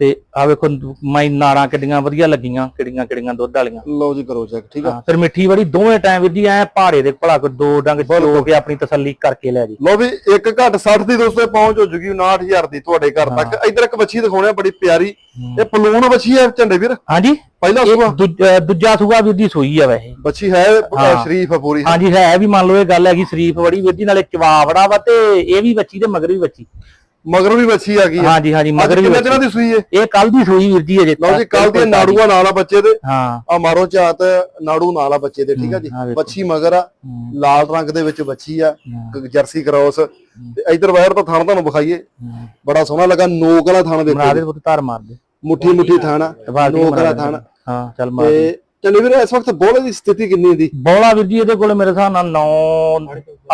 ਤੇ ਆ ਵੇਖੋ ਮੈਂ ਨਾੜਾਂ ਕਿੱਡੀਆਂ ਵਧੀਆ ਲੱਗੀਆਂ ਕਿਹੜੀਆਂ ਕਿਹੜੀਆਂ ਦੁੱਧ ਵਾਲੀਆਂ। ਲਓ ਜੀ ਕਰੋ ਚੈੱਕ ਠੀਕ ਆ? ਫਿਰ ਮਿੱਠੀ ਬੜੀ ਦੋਵੇਂ ਟਾਈਮ ਵੀਰ ਜੀ ਐ ਪਹਾੜੇ ਦੇ ਭਲਾ ਕੋ ਦੋ ਡੰਗ ਚੋ ਕੇ ਆਪਣੀ ਤਸੱਲੀ ਕਰਕੇ ਲੈ ਜੀ। ਲਓ ਵੀ ਇੱਕ ਘੱਟ 60 ਦੀ ਦੋਸਤੋ ਪਹੁੰਚ ਹੋ ਜੂਗੀ 59000 ਦੀ ਤੁਹਾਡੇ ਘਰ ਤੱਕ। ਇਧਰ ਇੱਕ ਬੱਚੀ ਦਿਖਾਉਣੇ ਬੜੀ ਪਿਆਰੀ। ਇਹ ਪਲੂਣ ਬੱਚੀ ਹੈ ਝੰਡੇ ਵੀਰ। ਹਾਂਜੀ? ਪਹਿਲਾ ਸੁਭਾ ਦੂਜਾ- ਸੂਆ ਵੀਰ ਜੀ ਸੂਈ ਆ ਵੈਸੇ। ਬੱਚੀ ਹੈ। ਸ਼ਰੀਫ ਪੂਰੀ। ਹਾਂਜੀ ਹੈ ਵੀ ਮੰਨ ਲਓ ਇਹ ਗੱਲ ਹੈਗੀ ਸ਼ਰੀਫ ਬੜੀ ਵੀਰ ਜੀ ਨਾਲੇ ਚਵਾਵੜਾ ਵਾ ਤੇ ਇਹ ਵੀ ਬੱਚੀ ਤੇ ਮਗਰ ਵੀ ਬੱਚੀ ਮਗਰ ਵੀ ਬੱਚੀ ਆ ਗਈ ਹੈ ਹਾਂਜੀ ਹਾਂਜੀ ਮਗਰ ਵੀ ਕਿੰਨੇ। ਦਿਨਾਂ ਦੀ ਸੂਈ ਹੈ ਇਹ ਕੱਲ ਦੀ ਸੂਈ ਵੀਰ ਜੀ ਅਜੇ ਲਓ ਜੀ ਕੱਲ ਦੀ ਨਾੜੂਆ ਨਾਲ ਆ ਬੱਚੇ ਦੇ। ਹਾਂ। ਆ ਮਾਰੋ ਝਾਤ ਨਾੜੂ ਨਾਲ ਆ ਬੱਚੇ ਦੇ ਠੀਕ ਆ ਜੀ। ਬੱਚੀ ਮਗਰ ਆ ਲਾਲ ਰੰਗ ਦੇ ਵਿੱਚ ਬੱਚੀ ਆ ਜਰਸੀ ਕ੍ਰਾਸ। ਤੇ ਇਧਰ ਵਾਇਰ ਤਾਂ ਥਣ ਤੁਹਾਨੂੰ ਵਿਖਾਈਏ। ਬੜਾ ਸੋਹਣਾ ਲੱਗਾ ਨੋਕ ਵਾਲਾ ਥਣ ਬਣਾ ਵੇਖੋ ਦੇ ਪੁੱਤ ਧਾਰ ਮਾਰ ਦੇ। ਮੁੱਠੀ ਮੁੱਠੀ ਥਣ ਨੋਕ ਵਾਲਾ। ਥਣ ਹਾਂ ਚੱਲ ਮਾਰ। ਤੇ ਚੰਨੇ ਵੀਰ ਇਸ ਵਕਤ ਬੋਲੇ ਦੀ ਸਥਿਤੀ ਕਿੰਨੀ ਦੀ? ਬੋਲਾ ਵੀਰ ਜੀ ਇਹਦੇ ਕੋਲ ਮੇਰੇ ਹਿਸਾਬ ਨਾਲ 9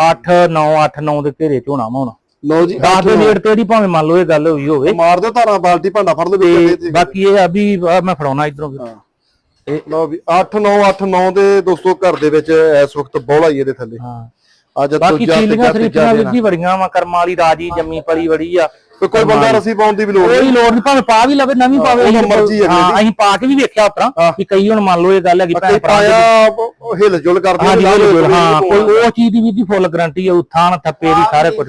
8 9 8 9 ਦੇ ਘੇਰੇ ਚ ਹੋਣਾ ਹੁਣ। ਲਓ ਜੀ 10 ਦੇ ਨੇੜ ਤੇ ਭਾਵੇਂ ਮੰਨ ਲਓ ਇਹ ਗੱਲ ਹੋਈ ਹੋਵੇ। ਮਾਰ ਦਿਓ ਧਾਰਾਂ ਬਾਲਟੀ ਭਾਂਡਾ ਫੜ ਲਓ ਵਿੱਚ ਤੇ ਬਾਕੀ ਇਹ ਆ ਵੀ ਮੈਂ ਫੜਾਉਣਾ ਇਧਰੋਂ। ਲਓ ਵੀ 8 9 8 9 ਦੇ ਦੋਸਤੋ ਘਰ ਦੇ ਵਿੱਚ ਇਸ ਵਕਤ ਬੋਲਾ ਹੀ ਇਹਦੇ ਥੱਲੇ। ਹਾਂ। ਅੱਜ ਬਾਕੀ ਦੂਜਾ ਚੀਲੀਆਂ ਤੀਜਾ ਸਰੀਫਾਂ ਤੀਜਾ ਵੀਰ ਦਿਨ ਜੀ ਬੜੀਆਂ ਵਾ ਕਰਮਾਂ ਵਾਲੀ ਰਾਜੀ ਜੰਮੀ ਪਲੀ ਬੜੀ ਆ। ਤੇ ਕੋਈ ਬੰਦਾ ਰਸੀ ਪਾਉਣ ਦੀ ਵੀ ਲੋੜ ਨਹੀਂ। ਕੋਈ ਲੋੜ ਨਹੀਂ ਭਾਵੇਂ ਪਾ ਵੀ ਲਵੇ ਨਵੀਂ ਪਾਵੇ ਉਹ ਤਾਂ ਮਰਜ਼ੀ ਹੈ ਅਸੀਂ ਪਾ ਕੇ ਵੀ ਵੇਖਿਆ ਉਤਰਾ ਹਾਂ। ਵੀ ਕਈ ਹੁਣ ਮੰਨ ਲਓ ਇਹ ਗੱਲ ਹੈਗੀ ਭੈਣ ਭਰਾ ਦੇ ਹਿਲ ਜੁਲ ਕਰਦੇ ਹਾਂ ਕੋਈ ਹਾਂ ਨਹੀਂ ਕੋਈ ਉਹ ਚੀਜ਼ ਦੀ ਵੀ ਦੀ ਫੁੱਲ ਗਾਰੰਟੀ ਹੈ ਉਥਾਨ ਥੱਪੇ ਦੀ ਸਾਰੇ ਕੁਝ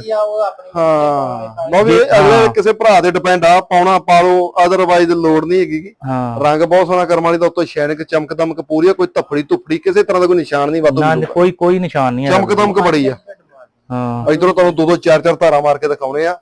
ਹਾਂ। ਲਓ ਵੀ ਅਗਲੇ ਕਿਸੇ ਭਰਾ ਦੇ ਡਿਪੈਂਡ ਆ ਪਾਉਣਾ ਪਾ ਲਓ ਅਦਰਵਾਈਜ਼ ਲੋੜ ਨਹੀਂ ਹੈਗੀ ਰੰਗ ਬਹੁਤ ਸੋਹਣਾ ਕਰਮ ਵਾਲੀ ਦਾ ਉੱਤੋਂ ਸ਼ੈਨਕ ਚਮਕ ਦਮਕ ਪੂਰੀ ਆ ਕੋਈ ਧੱਫੜੀ ਧੁੱਫੜੀ ਕਿਸੇ ਤਰ੍ਹਾਂ ਦਾ ਕੋਈ ਨਿਸ਼ਾਨ ਨਹੀਂ ਵਾਧੂ ਨਾ ਕੋਈ ਕੋਈ ਨਿਸ਼ਾਨ ਨਹੀਂ ਹੈ ਚਮਕ ਦਮਕ ਬੜੀ ਆ। ਹਾਂ। ਇਧਰੋਂ ਤੁਹਾਨੂੰ ਦੋ ਦੋ ਚਾਰ ਚਾਰ ਧਾਰਾਂ ਮਾਰ ਕੇ ਦਿਖਾਉਣੇ ਆ।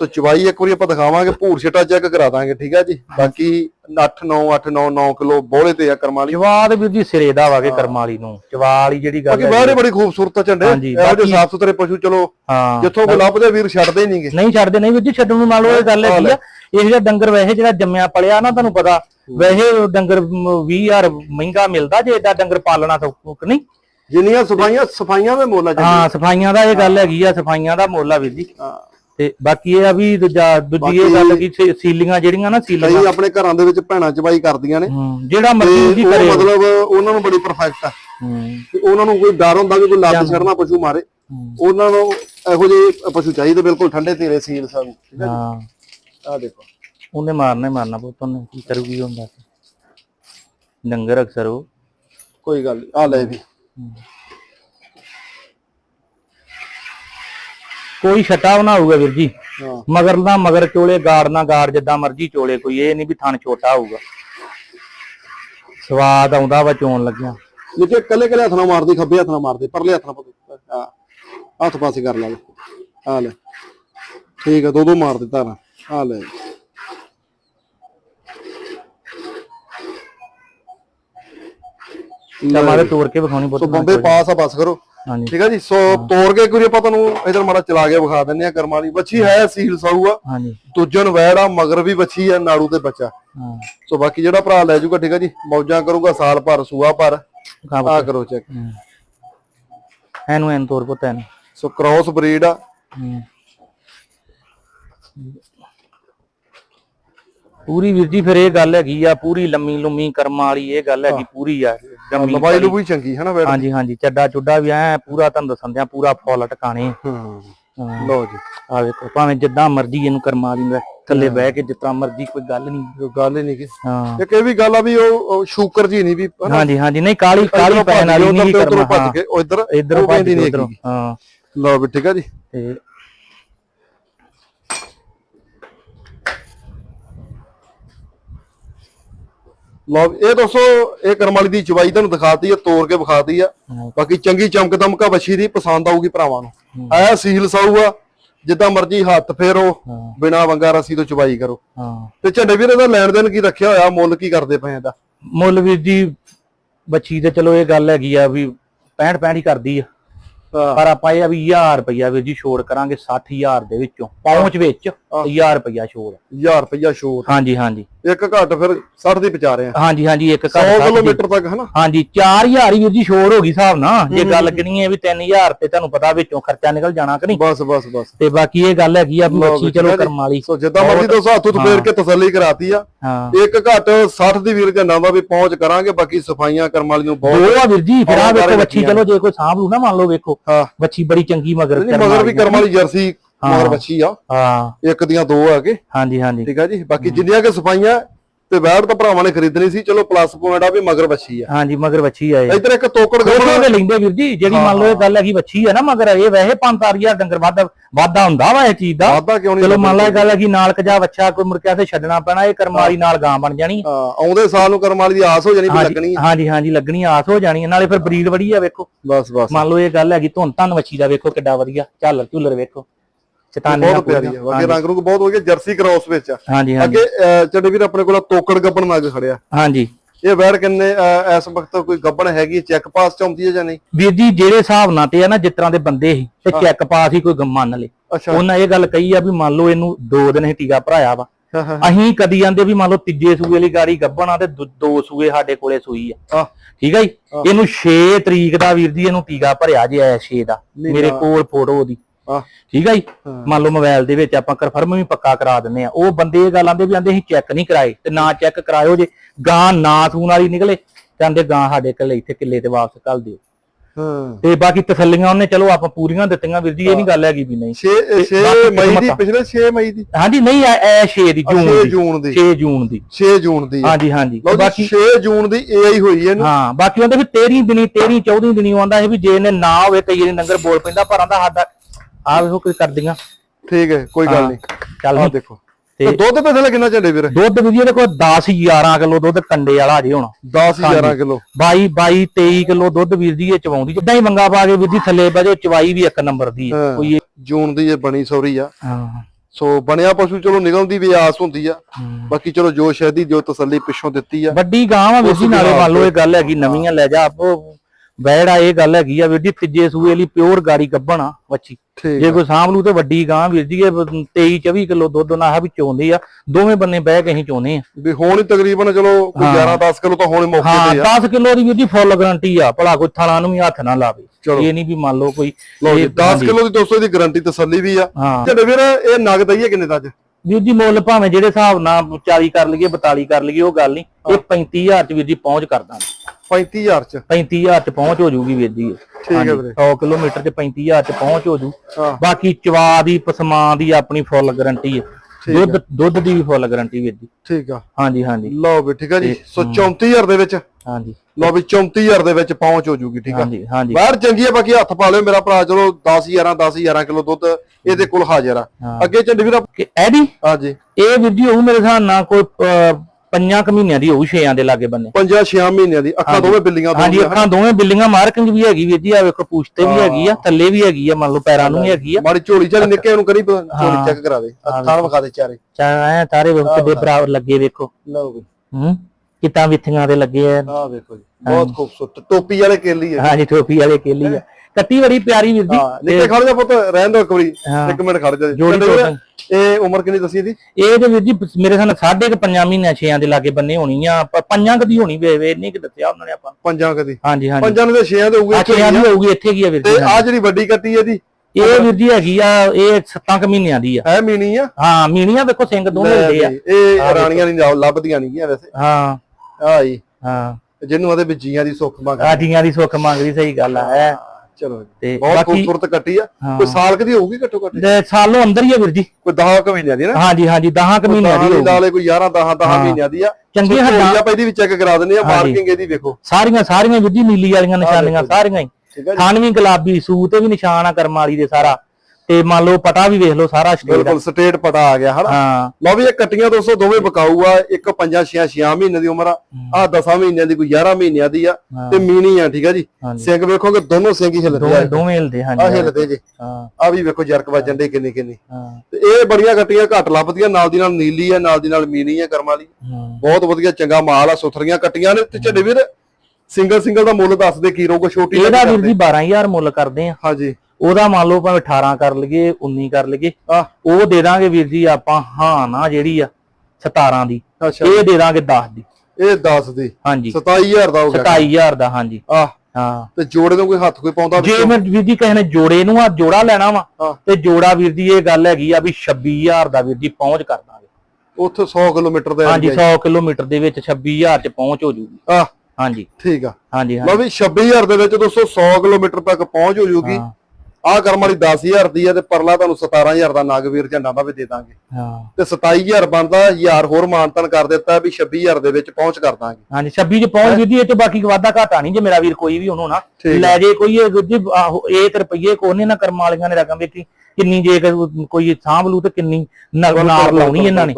ਸੋ ਚਵਾਈ ਇੱਕ ਵਾਰੀ ਆਪਾਂ ਦਿਖਾਵਾਂਗੇ ਭੂਰ ਛਟਾ ਚੈੱਕ ਕਰਾ ਦਾਂਗੇ ਠੀਕ ਆ ਜੀ? ਬਾਕੀ 8 9 8 9 9 ਕਿਲੋ ਬੋਲੇ ਤੇ ਆ ਕਰਮ ਵਾਲੀ। ਜਵਾਦ ਵੀਰ ਜੀ ਸਿਰੇ ਦਾ ਵਾਗੇ ਕਰਮ ਵਾਲੀ ਨੂੰ ਜਵਾਲੀ ਜਿਹੜੀ ਗੱਲ ਬਾਕੀ ਹੈ ਬਾਹਰੇ ਬੜੀ ਖੂਬਸੂਰਤ ਆ ਝੰਡੇ। ਇਹੋ ਜਿਹੇ ਬਾਕੀ- ਸਾਫ਼ ਸੁਥਰੇ ਪਸ਼ੂ ਚਲੋ ਹਾਂ। ਜਿੱਥੋਂ ਕੋਈ ਲੱਭਦੇ ਵੀਰ ਛੱਡਦੇ ਹੀ ਨਹੀਂਗੇ ਨਹੀਂ ਛੱਡਦੇ ਨਹੀਂ ਵੀਰ ਜੀ ਛੱਡਣ ਨੂੰ ਮੰਨ ਲਓ ਇਹ ਗੱਲ ਹੈਗੀ ਆ। ਇਹ ਜਿਹੜਾ ਡੰਗਰ ਵੈਸੇ ਜਿਹੜਾ ਜੰਮਿਆ ਪਲਿਆ ਨਾ ਤੁਹਾਨੂੰ ਪਤਾ ਵੈਸੇ ਡੰਗਰ 20000 ਮਹਿੰਗਾ ਮਿਲਦਾ ਜੇ ਏਦਾਂ ਡੰਗਰ ਪਾਲਣਾ ਔਖਾ ਨਹੀਂ? ਜਿੰਨੀਆਂ ਸਫਾਈਆਂ ਸਫਾਈਆਂ ਦੇ ਮੁੱਲ ਆ ਜੀ ਹਾਂ ਸਫਾਈਆਂ ਦਾ ਇਹ ਗੱਲ ਹੈਗੀ ਆ ਸਫਾਈਆਂ ਦਾ ਮੁੱਲ ਆ ਵੀਰ ਜੀ। ਤੇ ਬਾਕੀ ਇਹ ਆ ਵੀ ਦੂਜਾ ਦੂਜੀ ਇਹ ਗੱਲ ਕਿ ਸੀ- ਸੀਲੀਆਂ ਜਿਹੜੀਆਂ ਨਾ ਸੀਲੀਆਂ। ਕਈ ਆਪਣੇ ਘਰਾਂ ਦੇ ਵਿੱਚ ਭੈਣਾਂ ਚਵਾਈ ਕਰਦੀਆਂ ਨੇ। ਹੂੰ, ਜਿਹੜਾ ਤੇ ਮਰਜ਼ੀ ਜੀ ਉਹ ਕਰੇ। ਮਤਲਬ ਉਹਨਾਂ ਨੂੰ ਬੜੀ ਪਰਫੈਕਟ ਆ। ਹੂੰ, ਤੇ ਉਹਨਾਂ ਨੂੰ ਕੋਈ ਡਰ ਹੁੰਦਾ ਵੀ ਕੋਈ ਲੱਤ ਛੜਨਾ ਪਸ਼ੂ ਮਾਰੇ। ਉਹਨਾਂ ਨੂੰ ਇਹੋ ਜਿਹੇ ਪਸ਼ੂ ਚਾਹੀਦੇ ਬਿਲਕੁਲ ਠੰਡੇ ਤੇਰੇ ਸੀਲ ਸਾਨੂੰ ਠੀਕ ਹੈ ਹਾਂ। ਆ ਦੇਖੋ। ਉਹਨੇ ਮਾਰਨਾ ਹੀ ਮਾਰਨਾ ਪੁੱਤ ਉਹਨੇ ਕੀ ਕਰੂਗੀ ਹੁੰਦਾ ਡੰਗਰ ਅਕਸਰ ਉਹ। ਕੋਈ ਗੱਲ ਆ ਲੈ ਵੀ ਕੋਈ ਛਟਾ ਬਣਾਊਗਾ ਵੀਰ ਜੀ। ਮਗਰ ਨਾ ਮਗਰ ਚੋਲੇ ਗਾੜ ਨਾ ਗਾੜ ਜਿੱਦਾਂ ਮਰਜ਼ੀ ਚੋਲੇ ਕੋਈ ਇਹ ਨਹੀਂ ਵੀ ਥਣ ਛੋਟਾ ਹੋਊਗਾ। ਸਵਾਦ ਆਉਂਦਾ ਵਾ ਚੋਣ ਲੱਗਿਆ। ਨੀਚੇ ਕੱਲੇ ਕੱਲੇ ਹੱਥ ਨਾਲ ਮਾਰਦੀ ਖੱਬੇ ਹੱਥ ਨਾਲ ਮਾਰਦੇ ਪਰਲੇ ਹੱਥ ਨਾਲ ਆ ਹੱਥ ਪਾਸੇ ਕਰ ਲਾ ਲੈ ਆ ਲੈ। ਠੀਕ ਹੈ ਦੋ ਦੋ ਮਾਰ ਦਿੱਤਾ ਨਾ। ਆ ਲੈ। ਤਾਂ ਮਾਰੇ ਤੋੜ ਕੇ ਵਿਖਾਉਣੀ ਸੋ ਪੁੱਤ ਬੰਬੇ ਪਾਸ ਆ ਬਸ ਕਰੋ। ਹਾਂਜੀ। ਠੀਕ ਹੈ ਜੀ। ਸੋ ਤੋੜ ਕੇ ਵਾਰੀ ਆਪਾਂ ਤੁਹਾਨੂੰ ਇਧਰ ਮਾੜਾ ਚਲਾ ਕੇ ਵਿਖਾ ਦਿੰਨੇ ਆ ਕਰਮਾਂ ਵਾਲੀ ਬੱਚੀ ਹੈ ਸੀਲ ਸਾਊ ਆ। ਹਾਂਜੀ। ਦੂਜਨ ਵੈੜ ਆ ਮਗਰ ਵੀ ਬੱਚੀ ਆ ਨਾੜੂ ਤੇ ਬੱਚਾ। ਹਾਂ। ਸੋ ਬਾਕੀ ਜਿਹੜਾ ਭਰਾ ਲੈ ਜਾਊਗਾ ਠੀਕ ਹੈ ਜੀ ਮੌਜਾਂ ਕਰੂਗਾ ਸਾਲ ਭਰ ਸੂਆ ਭਰ। ਆ ਕਰੋ ਚੈੱਕ ਐਨੂੰ ਐਨ ਤੋੜ ਪੁੱਤ ਐਨ। ਸੋ ਕ੍ਰਾਸ ਬਰੀਡ ਆ। ਪੂਰੀ ਵੀਰ ਜੀ ਫਿਰ ਇਹ ਗੱਲ ਹੈਗੀ ਆ ਪੂਰੀ ਲੰਮੀ ਲੰਮੀ ਕਰਮਾਂ ਵਾਲੀ ਇਹ ਗੱਲ ਹੈਗੀ ਪੂਰੀ ਆ। ਜੰਮੀ ਲੰਬਾਈ ਲੂ ਵੀ ਚੰਗੀ ਹੈ ਨਾ ਵੈੜ ਹਾਂਜੀ ਹਾਂਜੀ ਚੱਡਾ ਚੁੱਡਾ ਵੀ ਐ ਪੂਰਾ ਤੁਹਾਨੂੰ ਦੱਸਣ ਦਿਆਂ ਪੂਰਾ ਫੁੱਲ ਟਿਕਾਣੇ। ਹਾਂ ਹਾਂ। ਲਓ ਜੀ। ਆ ਵੇਖੋ ਭਾਵੇਂ ਜਿੱਦਾਂ ਮਰਜ਼ੀ ਇਹਨੂੰ ਕਰਮਾ ਦੀ ਥੱਲੇ ਬਹਿ ਕੇ ਜਿੱਦਾਂ ਮਰਜ਼ੀ ਕੋਈ ਗੱਲ ਨਹੀਂ। ਕੋਈ ਗੱਲ ਹੀ ਨਹੀਂ ਕਿ ਹਾਂ। ਇੱਕ ਇਹ ਵੀ ਗੱਲ ਆ ਵੀ ਉਹ ਸ਼ੂਕਰ ਜੀ ਨਹੀਂ ਵੀ ਹਾਂਜੀ ਹਾਂਜੀ ਨਹੀਂ ਕਾਲੀ ਕਾਲੀ ਪੈਣ ਵਾਲੀ ਨਹੀਂ ਕਰਮਾ ਉਹ ਇੱਧਰ ਇਧਰੋਂ ਭੱਜ ਨਹੀਂ। ਹਾਂ। ਲਓ ਵੀ ਠੀਕ ਆ ਜੀ। ਤੇ ਲਓ ਇਹ ਦੋਸਤੋ ਇਹ ਕਰਮ ਵਾਲੀ ਦੀ ਚਵਾਈ ਤੁਹਾਨੂੰ ਦਿਖਾਤੀ ਆ ਤੋੜ ਕੇ ਵਿਖਾਤੀ ਆ। ਬਾਕੀ ਚੰਗੀ ਚਮਕ ਦਮਕਾ ਬੱਛੀ ਦੀ ਪਸੰਦ ਆਊਗੀ ਭਰਾਵਾਂ ਨੂੰ। ਆਇਆ ਸੀਲ ਸਾਊ ਆ ਜਿੱਦਾਂ ਮਰਜ਼ੀ ਹੱਥ ਫੇਰੋ। ਬਿਨਾ ਵੰਗਾ ਰਸੀ ਤੋਂ ਚਵਾਈ ਕਰੋ। ਹਾਂ। ਤੇ ਝੰਡੇ ਵੀਰੇ ਦਾ ਲੈਣ ਦੇਣ ਕੀ ਰੱਖਿਆ ਹੋਇਆ ਮੁੱਲ ਕੀ ਕਰਦੇ ਪਏ ਇਹਦਾ? ਮੁੱਲ ਵੀਰ ਜੀ ਬੱਚੀ ਤੇ ਚਲੋ ਇਹ ਗੱਲ ਹੈਗੀ ਆ ਵੀ 65 65 ਹੀ ਕਰਦੀ ਆ। ਪਰ ਆਪਾਂ ਇਹ ਆ ਵੀ 1000 ਰੁਪਇਆ ਵੀਰ ਜੀ ਛੋੜ ਕਰਾਂਗੇ 60000 ਦੇ ਵਿੱਚੋਂ ਪਹੁੰਚ ਵਿੱਚ 1000 ਰੁਪਇਆ ਛੋੜ। 1000 ਰੁਪਇਆ ਛੋਟ ਹਾਂਜੀ ਹਾਂਜੀ। ਇੱਕ ਘੱਟ ਫਿਰ 60 ਦੀ ਵਿਚਾਰੇ ਆ। ਹਾਂਜੀ ਹਾਂਜੀ ਇੱਕ 100 ਸੱਠ ਦੀ। ਕਿਲੋਮੀਟਰ ਤੱਕ ਹਨਾ? ਹਾਂਜੀ 4000 ਹੀ ਵੀਰ ਜੀ ਛੋੜ ਹੋ ਗਈ ਹਿਸਾਬ ਨਾਲ। ਜੇ ਗੱਲ ਕਰੀਏ ਵੀ 3000 ਤੇ ਤੁਹਾਨੂੰ ਪਤਾ ਵਿੱਚੋਂ ਖਰਚਾ ਨਿਕਲ ਜਾਣਾ ਕਿ ਨਹੀਂ? ਬਸ ਬਸ ਬਸ। ਤੇ ਬਾਕੀ ਇਹ ਗੱਲ ਹੈਗੀ ਆ ਵੀ ਵੀ ਚਲੋ। ਕਰਮ ਵਾਲੀ। ਸੋ ਜਿੱਦਾਂ ਮਰਜ਼ੀ ਦੋਸਤੋ ਹੱਥ ਉੱਤ ਫੇਰ ਕੇ ਤਸੱਲੀ ਕਰਾਤੀ ਆ। ਇੱਕ ਘੱਟ 60 ਦੀ ਵੀਰ ਜੰਨਾ ਦਾ ਵੀ ਪਹੁੰਚ ਕਰਾਂਗੇ ਬਾਕੀ ਸਫਾਈਆਂ ਕਰਮ ਵਾਲੀਆਂ ਬਹੁਤ ਦੋ ਆ ਵੀਰ ਜੀ ਫਿਰ ਆ ਵੇਖੋ ਸਾਰੇ ਬੱਚੀ ਚਲੋ ਜੇ ਕੋਈ ਸਾਂਭ ਲੂ ਨਾ ਮੰਨ ਲਓ ਵੇਖੋ। ਬੱਚੀ ਬੜੀ ਚੰਗੀ ਮਗਰ ਮਗਰ ਵੀ ਕਰਮ ਵਾਲੀ ਜਰਸੀ ਮਗਰ ਬੱਚੀ ਆ। ਹਾਂ। ਇੱਕ ਦੀਆਂ ਦੋ ਆ ਕੇ। ਹਾਂਜੀ ਹਾਂਜੀ। ਠੀਕ ਆ ਜੀ? ਬਾਕੀ ਜਿੰਨੀਆਂ ਕਿ ਸਫਾਈਆਂ ਤੇ ਵੈੜ ਤਾਂ ਭਰਾਵਾਂ ਨੇ ਖਰੀਦਣੀ ਸੀ ਚਲੋ ਪਲੱਸ ਪੁਆਇੰਟ ਆ ਵੀ ਮਗਰ ਬੱਚੀ ਆ। ਹਾਂਜੀ ਮਗਰ ਬੱਚੀ ਆਏ ਇੱਧਰ ਇੱਕ ਤੋਕੜ ਹੋ ਕੇ ਲੈਂਦੇ ਵੀਰ ਜੀ ਜਿਹੜੀ ਮੰਨ ਲਓ ਇਹ ਗੱਲ ਹੈਗੀ ਬੱਚੀ ਹੈ ਨਾ ਮਗਰ ਇਹ ਵੈਸੇ 5-4000 ਡੰਗਰ ਵੱਧ ਵਾਧਾ ਹੁੰਦਾ ਵਾ ਇਹ ਚੀਜ਼ ਦਾ। ਵਾਧਾ ਕਿਉਂ ਨਹੀਂ ਚਲੋ ਮੰਨ ਲਾ ਇਹ ਗੱਲ ਹੈਗੀ ਨਾਲ ਕਜਾ ਬੱਚਾ ਕੋਈ ਮੁਰਕਿਆ ਤੇ ਛੱਡਣਾ ਪੈਣਾ ਇਹ ਕਰਮਾਲੀ ਨਾਲ ਗਾਂ ਬਣ ਜਾਣੀ। ਹਾਂ, ਆਉਂਦੇ ਸਾਲ ਨੂੰ ਕਰਮ ਵਾਲੀ ਦੀ ਆਸ ਹੋ ਜਾਣੀ ਵੀ ਲੱਗਣੀ ਆ। ਹਾਂਜੀ ਹਾਂਜੀ ਲੱਗਣੀ ਆਸ ਹੋ ਜਾਣੀ ਹੈ। ਨਾਲੇ ਫਿਰ ਬਰੀਡ ਵੜੀ ਆ ਵੇਖੋ। ਬਸ ਬਸ। ਮੰਨ ਲਓ ਇਹ ਗੱਲ ਹੈਗੀ ਧੁੰਨ ਧੰਨ ਵੱਛੀ ਦਾ ਵੇਖੋ ਕਿੱਡਾ ਵਧੀਆ ਝਾਲਰ ਝੁੱਲਰ ਵੇਖੋ। ਚਤਾਨੀਆਂ ਬਹੁਤ ਪਿਆਰੀ ਆ। ਬਾਕੀ ਰੰਗ ਰੁੰਗ ਬਹੁਤ ਵਧੀਆ ਜਰਸੀ ਕ੍ਰਾਸ ਵਿੱਚ ਆ। ਹਾਂਜੀ ਹਾਂਜੀ। ਅੱਗੇ ਚੱਡੇ ਵੀਰ ਆਪਣੇ ਕੋਲ ਤੋਕੜ ਗੱਬਣ ਨਗ ਖੜਿਆ ਹਾਂਜੀ। ਇਹ ਵੈੜ ਕਿੰਨੇ ਇਸ ਵਕਤ ਕੋਈ ਗੱਬਣ ਹੈਗੀ ਚੈੱਕ ਪਾਸ ਚ ਆਉਂਦੀ ਹੈ ਜਾਂ ਨਹੀਂ? ਵੀਰ ਜੀ ਜਿਹੜੇ ਹਿਸਾਬ ਨਾਲ ਤੇ ਆ ਨਾ ਜਿਸ ਤਰ੍ਹਾਂ ਦੇ ਬੰਦੇ ਸੀ ਤੇ ਚੈੱਕ ਪਾਸ ਹੀ ਕੋਈ ਮੰਨ ਲੇ ਉਹਨਾਂ ਇਹ ਗੱਲ ਕਹੀ ਆ ਵੀ ਮੰਨ ਲਓ ਇਹਨੂੰ ਦੋ ਦਿਨ ਹੀ ਟੀਕਾ ਭਰਾਇਆ ਵਾ। ਅਸੀਂ ਕਦੀ ਜਾਂਦੇ ਵੀ ਮੰਨ ਲਓ ਤੀਜੇ ਸੂਏ ਵਾਲੀ ਗਾੜੀ ਗੱਭਣ ਆ ਤੇ ਦੋ- ਸੂਏ ਸਾਡੇ ਕੋਲੇ ਸੂਈ ਆ। ਠੀਕ ਆ ਜੀ? ਇਹਨੂੰ 6 ਤਰੀਕ ਦਾ ਵੀਰ ਜੀ ਇਹਨੂੰ ਟੀਕਾ ਭਰਿਆ ਜੇ ਐ 6 ਦਾ। ਮੇਰੇ ਕੋਲ ਫੋਟੋ ਉਹਦੀ। ਠੀਕ ਆ ਜੀ? ਮੰਨ ਲਓ ਮੋਬਾਈਲ ਦੇ ਵਿੱਚ ਆਪਾਂ ਕਨਫਰਮ ਵੀ ਪੱਕਾ ਕਰਾ ਦਿੰਨੇ ਆ ਉਹ ਬੰਦੇ ਇਹ ਗੱਲ ਆਂਦੇ ਵੀ ਆਂਦੇ ਅਸੀਂ ਚੈੱਕ ਨਹੀਂ ਕਰਾਏ ਤੇ ਨਾ ਚੈੱਕ ਕਰਾਇਓ ਜੇ। ਗਾਂ ਨਾ ਸੂਣ ਵਾਲੀ ਨਿਕਲੇ ਤੇ ਆਂਦੇ ਗਾਂ ਸਾਡੇ ਕੋਲੇ ਇੱਥੇ ਕਿੱਲੇ ਤੇ ਵਾਪਸ ਕੱਲ ਦਿਓ। ਹਾਂ। ਤੇ ਬਾਕੀ ਤਸੱਲੀਆਂ ਉਹਨੇ ਚਲੋ ਆਪਾਂ ਪੂਰੀਆਂ ਦਿੱਤੀਆਂ ਵੀਰ ਜੀ ਇਹ ਨਹੀਂ ਗੱਲ ਹੈਗੀ ਵੀ ਨਹੀਂ। 6 6 ਬਾਕੀ ਮਈ ਦੀ। ਪਿਛਲੇ 6 ਮਈ ਦੀ। ਹਾਂਜੀ ਨਹੀਂ ਐ 6 ਦੀ ਜੂਨ 6 ਦੀ। ਜੂਨ ਦੀ। 6 ਜੂਨ ਦੀ। 6 ਜੂਨ ਦੀ। ਹਾਂਜੀ ਹਾਂਜੀ। ਬਾਕੀ 6 ਜੂਨ ਦੀ ਏਆਈ ਹੋਈ ਇਹਨੂੰ। ਹਾਂ ਬਾਕੀ ਉਹਦੇ ਵੀ 13 ਦਿਨੀ 13 14 ਦਿਨੀ ਆਉਂਦਾ ਹੈ ਵੀ ਜੇ ਇਹਨੇ ਨਾ ਹੋਵੇ ਕਈ ਵਾਰੀ ਨੰਗਰ ਬੋਲ ਪੈਂਦਾ ਪਰ ਆਂਦਾ ਸਾਡਾ ਆ ਵੇਖੋ ਕੋਈ ਕਰਦੀਆਂ। ਠੀਕ ਹੈ ਕੋਈ ਗੱਲ ਹਾਂ, ਨਹੀਂ। ਚੱਲ ਵੀ ਦੇਖੋ। ਤੇ ਤੇ ਦੁੱਧ ਪਿਛਲੇ ਕਿੰਨਾ ਝੰਡੇ ਵੀਰ? ਦੁੱਧ ਵੀ ਇਹਦੇ ਕੋਲ 10 11 ਕਿਲੋ ਦੁੱਧ ਕੰਡੇ ਵਾਲਾ ਅਜੇ ਹੁਣ। 10 11 ਕਿਲੋ। 22 22 23 ਕਿਲੋ ਦੁੱਧ ਵੀਰ ਜੀ ਇਹ ਚਵਾਉਂਦੀ। ਜਿੱਦਾਂ ਹੀ ਮੰਗਾ ਪਾ ਕੇ ਵੀਰ ਜੀ ਥੱਲੇ ਬਜੋ ਚਵਾਈ ਵੀ ਇੱਕ ਨੰਬਰ ਦੀ ਹੈ। ਹਾਂ। ਕੋਈ ਇਹ- ਜੂਨ ਦੀ ਇਹ ਬਣੀ ਸੌਰੀ ਆ। ਹਾਂ। ਸੋ ਬਣਿਆ ਪਸ਼ੂ ਚਲੋ ਨਿਕਲਦੀ ਵੀ ਆਸ ਹੁੰਦੀ ਆ। ਹਮ। ਬਾਕੀ ਚਲੋ ਜੋ ਸ਼ਹਿਦੀ ਜੋ ਤਸੱਲੀ ਪਿੱਛੋਂ ਦਿੱਤੀ ਆ। ਵੱਡੀ ਗਾਂ ਆ ਵੀਰ ਜੀ ਨਾਲੇ ਮੰਨ ਲਓ ਇਹ ਗੱਲ ਹੈਗੀ ਨਵੀਆਂ ਲੈ ਜਾ ਆਪੋ ਬੈੜਾ ਇਹ ਗੱਲ ਹੈਗੀ ਆ ਵੀਰ ਜੀ ਤੀਜੇ ਸੂਏ ਲਈ ਪਿਓਰ ਗਾੜੀ ਗੱਭਣ ਆ ਵੱਛੀ। ਜੇ ਕੋਈ ਸਾਂਭ ਲੂ ਤੇ ਵੱਡੀ ਗਾਂ ਵੀਰ ਜੀ ਇਹ 23 24 ਕਿਲੋ ਦੁੱਧ ਨਾ ਆ ਵੀ ਚੋਂਦੀ ਆ ਦੋਵੇਂ ਬੰਨੇ ਬਹਿ ਕੇ ਅਸੀਂ ਚੋਨੇ ਆ। ਵੀ ਹੁਣ ਹੀ ਤਕਰੀਬਨ ਚਲੋ ਕੋਈ ਹਾਂ। 11 10 ਕਿਲੋ ਤਾਂ ਹੁਣ ਹੀ ਮੌਕੇ ਹਾਂ ਤੇ ਆ। 10 ਕਿਲੋ ਦੀ ਵੀਰ ਜੀ ਫੁੱਲ ਗਾਰੰਟੀ ਆ ਭਲਾ ਕੋਈ ਥਾਣਾ ਨੂੰ ਵੀ ਹੱਥ ਨਾ ਲਾਵੇ। ਇਹ ਨਹੀਂ ਵੀ ਮੰਨ ਲਓ ਕੋਈ ਲਓ ਜੀ ਇਹ- 10 ਹਾਂਜੀ। ਕਿਲੋ ਦੀ ਦੋਸਤੋ ਦੀ ਗਾਰੰਟੀ ਤਸੱਲੀ ਵੀ ਆ। ਹਾਂ। ਝੰਡੇ ਵੀਰ ਇਹ ਨਗ ਦਈਏ ਕਿੰਨੇ ਦਾ ਅੱਜ? ਵੀਰ ਜੀ ਮੁੱਲ ਭਾਵੇਂ ਜਿਹੜੇ ਹਿਸਾਬ ਨਾਲ 40 ਕਰ ਲਈਏ 42 ਕਰ ਲਈਏ ਉਹ ਗੱਲ ਨਹੀਂ। ਇਹ 35000 ਚ ਵੀਰ ਜੀ ਪਹੁੰਚ ਕਰਦਾ 35000 ਚ। 35000 ਚ ਪਹੁੰਚ ਹੋ ਜੂਗੀ ਵੀਰ ਜੀ। ਠੀਕ ਹੈ ਵੀਰੇ। 100 ਕਿਲੋਮੀਟਰ ਚ 35000 ਚ ਪਹੁੰਚ ਹੋ ਜੂ। ਬਾਕੀ ਚਵਾ ਦੀ ਪਸਮਾ ਦੀ ਆਪਣੀ ਫੁੱਲ ਗਾਰੰਟੀ ਹੈ। ਦੁੱਧ ਦੁੱਧ ਦੀ ਵੀ ਫੁੱਲ ਗਾਰੰਟੀ ਵੀਰ ਜੀ। ਠੀਕ ਆ। ਹਾਂਜੀ ਹਾਂਜੀ। ਲਓ ਵੀ ਠੀਕ ਆ ਜੀ। ਸੋ 34000 ਦੇ ਵਿੱਚ। ਹਾਂਜੀ। ਲਓ ਵੀ 34000 ਦੇ ਵਿੱਚ ਪਹੁੰਚ ਹੋ ਜੂਗੀ ਠੀਕ ਆ। ਹਾਂਜੀ ਹਾਂਜੀ। ਬਾਹਰ ਚੰਗੀ ਆ ਬਾਕੀ ਹੱਥ ਪਾ ਲਿਓ। ਮੇਰਾ ਭਰਾ ਚਲੋ 10 11 10 11 ਕਿਲੋ ਦੁੱਧ ਇਹਦੇ ਕੋਲ ਹਾਜ਼ਰ ਆ। ਅੱਗੇ ਝੰਡੇ ਵੀਰ ਐਡੀ ਹਾਂਜੀ। ਇਹ ਵੀਰ ਜੀ ਉਹ ਮੇਰੇ ਹਿਸਾਬ ਨਾਲ ਕੋਈ ਪੰਜਾਂ ਕੁ ਮਹੀਨਿਆਂ ਦੀ ਹੋਊ ਛੇਆਂ ਦੇ ਲਾਗੇ ਬੰਨੇ। ਪੰਜਾਂ 6 ਮਹੀਨਿਆਂ ਦੀ ਅੱਖਾਂ ਦੋਵੇਂ ਬਿੱਲੀਆਂ ਹਾਂਜੀ ਦੋਵੇਂ ਅੱਖਾਂ ਦੋਵੇਂ ਬਿੱਲੀਆਂ ਮਾਰਕਿੰਗ ਵੀ ਹੈਗੀ ਵੀਰ ਜੀ ਆ ਵੇਖੋ ਪੂਛ ਤੇ ਵੀ ਹੈਗੀ ਆ ਥੱਲੇ ਵੀ ਹੈਗੀ ਆ ਮੰਨ ਲਓ ਪੈਰਾਂ ਨੂੰ ਵੀ ਹੈਗੀ ਆ। ਮਾੜੀ ਝੋਲੀ ਚੱਲ ਨਿੱਕੇ ਨੂੰ ਕਰੀ ਝੋਲੀ ਚੈੱਕ ਕਰਾ ਦੇ ਅੱਖਾਂ ਵਿਖਾ ਦੇ ਚਾਰੇ। ਚਾਹ ਤਾਰੇ ਵੇਖੋ। ਕਿੱਡੇ ਬਰਾਬਰ ਲੱਗੇ ਵੇਖੋ। ਲਓ ਵੀ ਹੂੰ ਕਿਤਾ ਵਿਥੀਆਂ ਦੇ ਲੱਗੇ ਆ ਆਹ ਵੇਖੋ ਜੀ ਬਹੁਤ ਖੂਬਸੂਰਤ ਟੋਪੀ ਵਾਲੇ ਕੇਲੀ ਹੈ ਹਾਂਜੀ ਟੋਪੀ ਵਾਲੇ ਕੇਲੀ ਆ। ਕੱਟੀ ਬੜੀ ਪਿਆਰੀ ਵੀਰ ਜੀ। ਨਿੱਕੇ ਖੜ ਜਾ ਪੁੱਤ ਰਹਿਣ ਦੋ ਇੱਕ ਵਾਰੀ। ਇੱਕ ਮਿੰਟ ਖੜ ਜਾ ਜੋੜੀ। ਇਹ ਉਮਰ ਕਿੰਨੀ ਦੱਸੀ ਇਹਦੀ? ਇਹ ਤੇ ਵੀਰ ਜੀ ਮੇਰੇ ਕੁ ਪੰਜਾਂ ਮਹੀਨਿਆਂ ਛੇਆਂ ਦੇ ਲਾਗੇ ਬੰਨੇ ਹੋਣੀ ਆ। ਪੰਜਾਂ ਕਦੀ ਹੋਣੀ ਵੇ ਵੇ ਨਹੀਂ ਕਿ ਦੱਸਿਆ ਉਹਨਾਂ ਨੇ ਆਪਾਂ। ਪੰਜਾਂ ਕਦੀ ਹਾਂਜੀ ਹਾਂਜੀ। ਪੰਜਾਂ ਨੂੰ ਤੇ ਛੇਆਂ ਦੇ ਹੋਊਗੇ ਆ ਛੇਆਂ ਦੀ ਹੋਊਗੀ ਇੱਥੇ ਕੀ ਆ ਵੀਰ ਤੇ ਜੀ ਆ ਜਿਹੜੀ ਵੱਡੀ ਕੱਟੀ ਇਹਦੀ? ਇਹ ਵੀਰ ਜੀ ਹੈਗੀ ਆ ਇਹ 7 ਕੁ ਮਹੀਨਿਆਂ ਦੀ ਆ। ਹੈ ਮੀਣੀ ਆ? ਹਾਂ ਮੀਣੀਆਂ ਵੇਖੋ ਸਿੰਘ ਲੈ ਹੁੰਦੇ ਆ। ਇਹ ਰਾਣੀਆਂ ਨਹੀਂ ਲੱਭਦੀਆਂ ਨਹੀਂ ਵੈਸੇ। ਹਾਂ। ਆ ਜੀ। ਹਾਂ। ਜਿਹਨੂੰ ਉਹਦੇ ਵਿੱਚ ਜੀਆਂ ਦੀ ਸੁੱਖ ਮੰਗ ਆਟੀਆਂ ਦੀ ਸੁੱਖ ਮੰਗਦੀ ਸਹੀ ਗੱਲ ਆ ਹੈ। ਚਲੋ ਜੀ। ਤੇ ਬਹੁਤ ਬਾਕੀ ਖੂਬਸੂਰਤ ਕੱਟੀ ਆ। ਹਾਂ। ਕੋਈ ਸਾਲ ਕਦੀ ਹੋਊਗੀ ਘੱਟੋ ਘੱਟ? ਤੇ ਸਾਲੋਂ ਅੰਦਰ ਹੀ ਆ ਵੀਰ ਜੀ। ਕੋਈ 10 ਕੁ ਮਹੀਨਿਆਂ ਦੀ ਨਾ? ਹਾਂਜੀ ਹਾਂਜੀ 10 ਕੁ ਮਹੀਨਿਆਂ ਦੀ ਦੀ ਹੋਊਗੀ। ਨਾਲੇ ਕੋਈ 11 10 10 ਮਹੀਨਿਆਂ ਦੀ ਆ। ਚੰਗੀਆਂ ਹੱਡਾਂ ਹੱਡਾਂ ਆਪਾਂ ਇਹਦੀ ਵੀ ਚੈੱਕ ਕਰਾ ਦਿੰਦੇ ਆ ਹਾਂਜੀ। ਮਾਰਕਿੰਗ ਇਹਦੀ ਵੇਖੋ। ਸਾਰੀਆਂ ਸਾਰੀਆਂ ਵੀਰ ਜੀ ਨੀਲੀ ਵਾਲੀਆਂ ਨਿਸ਼ਾਨੀਆਂ ਸਾਰੀਆਂ ਹੀ। ਠੀਕ ਹੈ ਜੀ। ਥਣ ਵੀ ਗੁਲਾਬੀ ਸੂ ਤੇ ਵੀ ਨਿਸ਼ਾਨ ਆ ਕਰਮ ਵਾਲੀ ਦੇ ਸਾਰਾ। ਤੇ ਮੰਨ ਲਓ ਪਟਾ ਵੀ ਵੇਖ ਲਓ ਸਾਰਾ ਸਟੇਟ ਬਿਲਕੁਲ ਸਟੇਟ ਪਤਾ ਆ ਗਿਆ ਹਨਾ? ਹਾਂ। ਲਓ ਵੀ ਇਹ ਕੱਟੀਆਂ ਦੋਸਤੋ ਦੋਵੇਂ ਬਕਾਊ ਆ ਇੱਕ ਪੰਜਾਂ ਛਿਆਂ ਛਿਆਂ ਮਹੀਨੇ ਦੀ ਉਮਰ ਆ ਆ 10 ਮਹੀਨਿਆਂ ਦੀ ਕੋਈ 11 ਮਹੀਨਿਆਂ ਦੀ ਆ। ਤੇ ਮੀਣੀ ਆ ਠੀਕ ਆ ਜੀ। ਸਿੰਘ ਵੇਖੋਗੇ ਦੋਨੋਂ ਸਿੰਘ ਹੀ ਹਿੱਲਦੇ ਆ। ਦੋਵੇਂ ਹਿਲਦੇ ਆ ਹਾਂਜੀ। ਹਿੱਲਦੇ ਜੇ। ਹਾਂ। ਆ ਵੀ ਵੇਖੋ ਜਰਕ ਵੱਜਣ ਦੇ ਕਿੰਨੀ ਕਿੰਨੀ। ਤੇ ਇਹ ਬੜੀਆਂ ਕੱਟੀਆਂ ਘੱਟ ਲੱਭਦੀਆਂ ਨਾਲ ਦੀ ਨਾਲ ਨੀਲੀ ਆ ਨਾਲ ਦੀ ਨਾਲ ਮੀਣੀ ਆ ਕਰਮ ਹਾਂ। ਬਹੁਤ ਵਧੀਆ ਚੰਗਾ ਮਾਲ ਆ ਸੁਥਰੀਆਂ ਕੱਟੀਆਂ ਨੇ। ਤੇ ਝੱਡੇ ਵੀਰ ਸਿੰਗਲ ਸਿੰਗਲ ਦਾ ਮੁੱਲ ਦੱਸ ਦੇ ਕੀ ਰਹੂਗਾ ਛੋਟੀ ਇਹਦਾ ਵੀਰ ਜੀ 12000 ਮੁੱਲ ਕਰਦੇ ਆ। ਹਾਂਜੀ। ਉਹਦਾ ਮੰਨ ਲਓ ਭਾਵੇਂ 18 ਕਰ ਲਈਏ 19 ਕਰ ਲਈਏ ਆ ਉਹ ਦੇ ਦਾਂਗੇ ਵੀਰ ਜੀ ਆਪਾਂ ਹਾਂ ਨਾ ਜਿਹੜੀ ਆ 17 ਦੀ। ਇਹ ਦੇ ਦਾਂਗੇ 10 ਦੀ। ਇਹ 10 ਦੀ। ਹਾਂਜੀ। 27000 ਦਾ ਹੋ ਗਿਆ। 27000 ਦਾ ਹਾਂਜੀ। ਆ ਹਾਂ। ਤੇ ਜੋੜੇ ਨੂੰ ਕੋਈ ਹੱਥ ਕੋਈ ਪਾਉਂਦਾ ਜੇ ਮੈਂ ਵੀਰ ਜੀ ਕਿਸੇ ਨੇ ਜੋੜੇ ਨੂੰ ਆ ਜੋੜਾ ਲੈਣਾ ਵਾ ਹਾਂ। ਤੇ ਜੋੜਾ ਵੀਰ ਜੀ ਇਹ ਗੱਲ ਹੈਗੀ ਆ ਵੀ 26000 ਦਾ ਵੀਰ ਜੀ ਪਹੁੰਚ ਕਰ ਦਾਂਗੇ। ਉੱਥੇ 100 ਕਿਲੋਮੀਟਰ ਦਾ ਹਾਂਜੀ area 100 ਕਿਲੋਮੀਟਰ ਦੇ ਵਿੱਚ 26000 ਚ ਪਹੁੰਚ ਹੋ ਜੂਗੀ। ਆ ਹਾਂਜੀ। ਠੀਕ ਆ। ਹਾਂਜੀ ਲਓ ਹਾਂਜੀ ਵੀ 26000 ਦੇ ਵਿੱਚ ਦੋਸਤੋ 100 ਕਿਲੋਮੀਟਰ ਤੱਕ ਪਹੁੰਚ ਹੋ ਜੂਗੀ। ਹਾਂ, ਆਹ ਕਰਮ ਵਾਲੀ 10000 ਦੀ ਆ ਤੇ ਪਰਲਾ ਤੁਹਾਨੂੰ 17000 ਦਾ ਨਾਗਵੀਰ ਝੰਡਾ ਦਾ ਵੀ ਦੇ ਦਾਂਗੇ। ਹਾਂ। ਤੇ 27000 ਬਣਦਾ 1000 ਹੋਰ ਮਾਨਤਨ ਕਰ ਦਿੱਤਾ ਵੀ 26000 ਦੇ ਵਿੱਚ ਪਹੁੰਚ ਕਰ ਦਾਂਗੇ। ਹਾਂਜੀ 26 ਚ ਪਹੁੰਚ ਜੀ ਇਹ ਚ ਬਾਕੀ ਵਾਧਾ ਘਾਟਾ ਨਹੀਂ ਜੇ ਮੇਰਾ ਵੀਰ ਕੋਈ ਵੀ ਉਹਨੂੰ ਨਾ। ਲੈ ਜੇ ਕੋਈ ਇਹ ਜੀ ਇਹ ਤੇ ਰੁਪਈਏ ਕੋਨੇ ਨਾ ਕਰਮ ਵਾਲੀਆਂ ਨੇ ਰਕਮ ਵੇਖੀ ਕਿੰਨੀ ਜੇ ਕੋਈ- ਸਾਂਭ ਲੂ ਤੇ ਕਿੰਨੀ ਨਾਰ ਲਾਉਣੀ ਇਹਨਾਂ ਨੇ।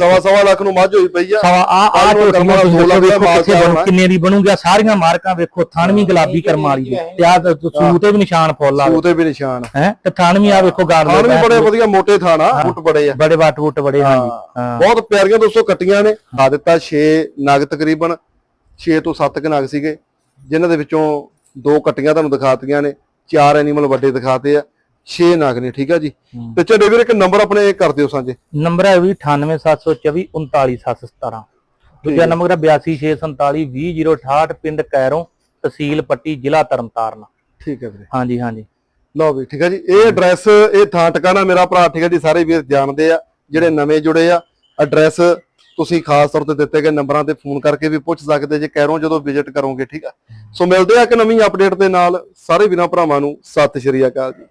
ਸਵਾ ਸਵਾ ਲੱਖ ਨੂੰ ਮੱਝ ਹੋਈ ਪਈ ਆ। ਸਵਾ ਆ ਆ ਵੇਖੋ। ਕਿੰਨੇ ਦੀ ਬਣੂਗੀ ਸਾਰੀਆਂ ਮਾਰਕਾਂ ਵੇਖੋ ਥਣ ਵੀ ਗੁਲਾਬੀ ਕਰਮ ਵਾਲੀ ਦੀ ਤੇ ਆ ਸੂ ਤੇ ਵੀ ਨਿਸ਼ਾਨ ਫੁੱਲ ਆ। ਤੇ ਵੀ ਨਿਸ਼ਾਨ ਹੈ? ਤੇ ਥਣ ਵੀ ਆ ਵੇਖੋ ਗਾਰ ਵੀ ਬੜੇ ਵਧੀਆ ਮੋਟੇ ਥਾਣਾ ਫੁੱਟ ਬੜੇ ਆ। ਬੜੇ ਵਾਟ ਵੁੱਟ ਬੜੇ ਹਾਂਜੀ। ਹਾਂ। ਬਹੁਤ ਪਿਆਰੀਆਂ ਦੋਸਤੋ ਕੱਟੀਆਂ ਨੇ। ਆ ਦਿੱਤਾ 6 ਨਗ ਤਕਰੀਬਨ। 6 ਤੋਂ 7 ਕ ਨਗ ਸੀਗੇ। ਜਿਨ੍ਹਾਂ ਦੇ ਵਿੱਚੋਂ ਦੋ ਕੱਟੀਆਂ ਤੁਹਾਨੂੰ ਦਿਖਾਤੀਆਂ ਨੇ। ਚਾਰ ਐਨੀਮਲ ਵੱਡੇ ਦਿਖਾਤੇ ਆ। 6 ਨਗ ਨੇ ਠੀਕ ਆ ਜੀ। ਤੇ ਚੱਡੇ ਵੀਰ ਇੱਕ ਨੰਬਰ ਆਪਣੇ ਕਰ ਦਿਓ ਸਾਂਝੇ। ਨੰਬਰ ਹੈ ਵੀ 98724 39717 ਦੂਜਾ ਨੰਬਰ ਹੈ 8264 20068 ਪਿੰਡ ਕੈਰੋਂ ਤਹਿਸੀਲ ਪੱਟੀ ਜ਼ਿਲ੍ਹਾ ਤਰਨਤਾਰਨ। ਠੀਕ ਹੈ ਵੀਰੇ। ਹਾਂਜੀ ਹਾਂਜੀ। ਲਓ ਵੀ, ਠੀਕ ਹੈ ਜੀ। ਇਹ ਐਡਰੈਸ ਇਹ ਥਾਂ ਟਿਕਾਣਾ ਮੇਰਾ ਭਰਾ, ਠੀਕ ਹੈ ਜੀ। ਸਾਰੇ ਵੀਰ ਜਾਣਦੇ ਆ, ਜਿਹੜੇ ਨਵੇਂ ਜੁੜੇ ਆ ਐਡਰੈਸ ਤੁਸੀਂ ਖਾਸ ਤੌਰ ਤੇ ਦਿੱਤੇ ਗਏ ਨੰਬਰਾਂ ਤੇ ਫੋਨ ਕਰਕੇ ਵੀ ਪੁੱਛ ਸਕਦੇ ਜੇ ਕਹਿ ਰੋ ਜਦੋਂ ਵਿਜ਼ਿਟ ਕਰੋਗੇ, ਠੀਕ ਆ। ਸੋ ਮਿਲਦੇ ਆ ਇੱਕ ਨਵੀਂ ਅਪਡੇਟ ਦੇ ਨਾਲ। ਸਾਰੇ ਵੀਰਾਂ ਭਰਾਵਾਂ ਨੂੰ ਸਤਿ ਸ਼੍ਰੀ ਅਕਾਲ ਜੀ।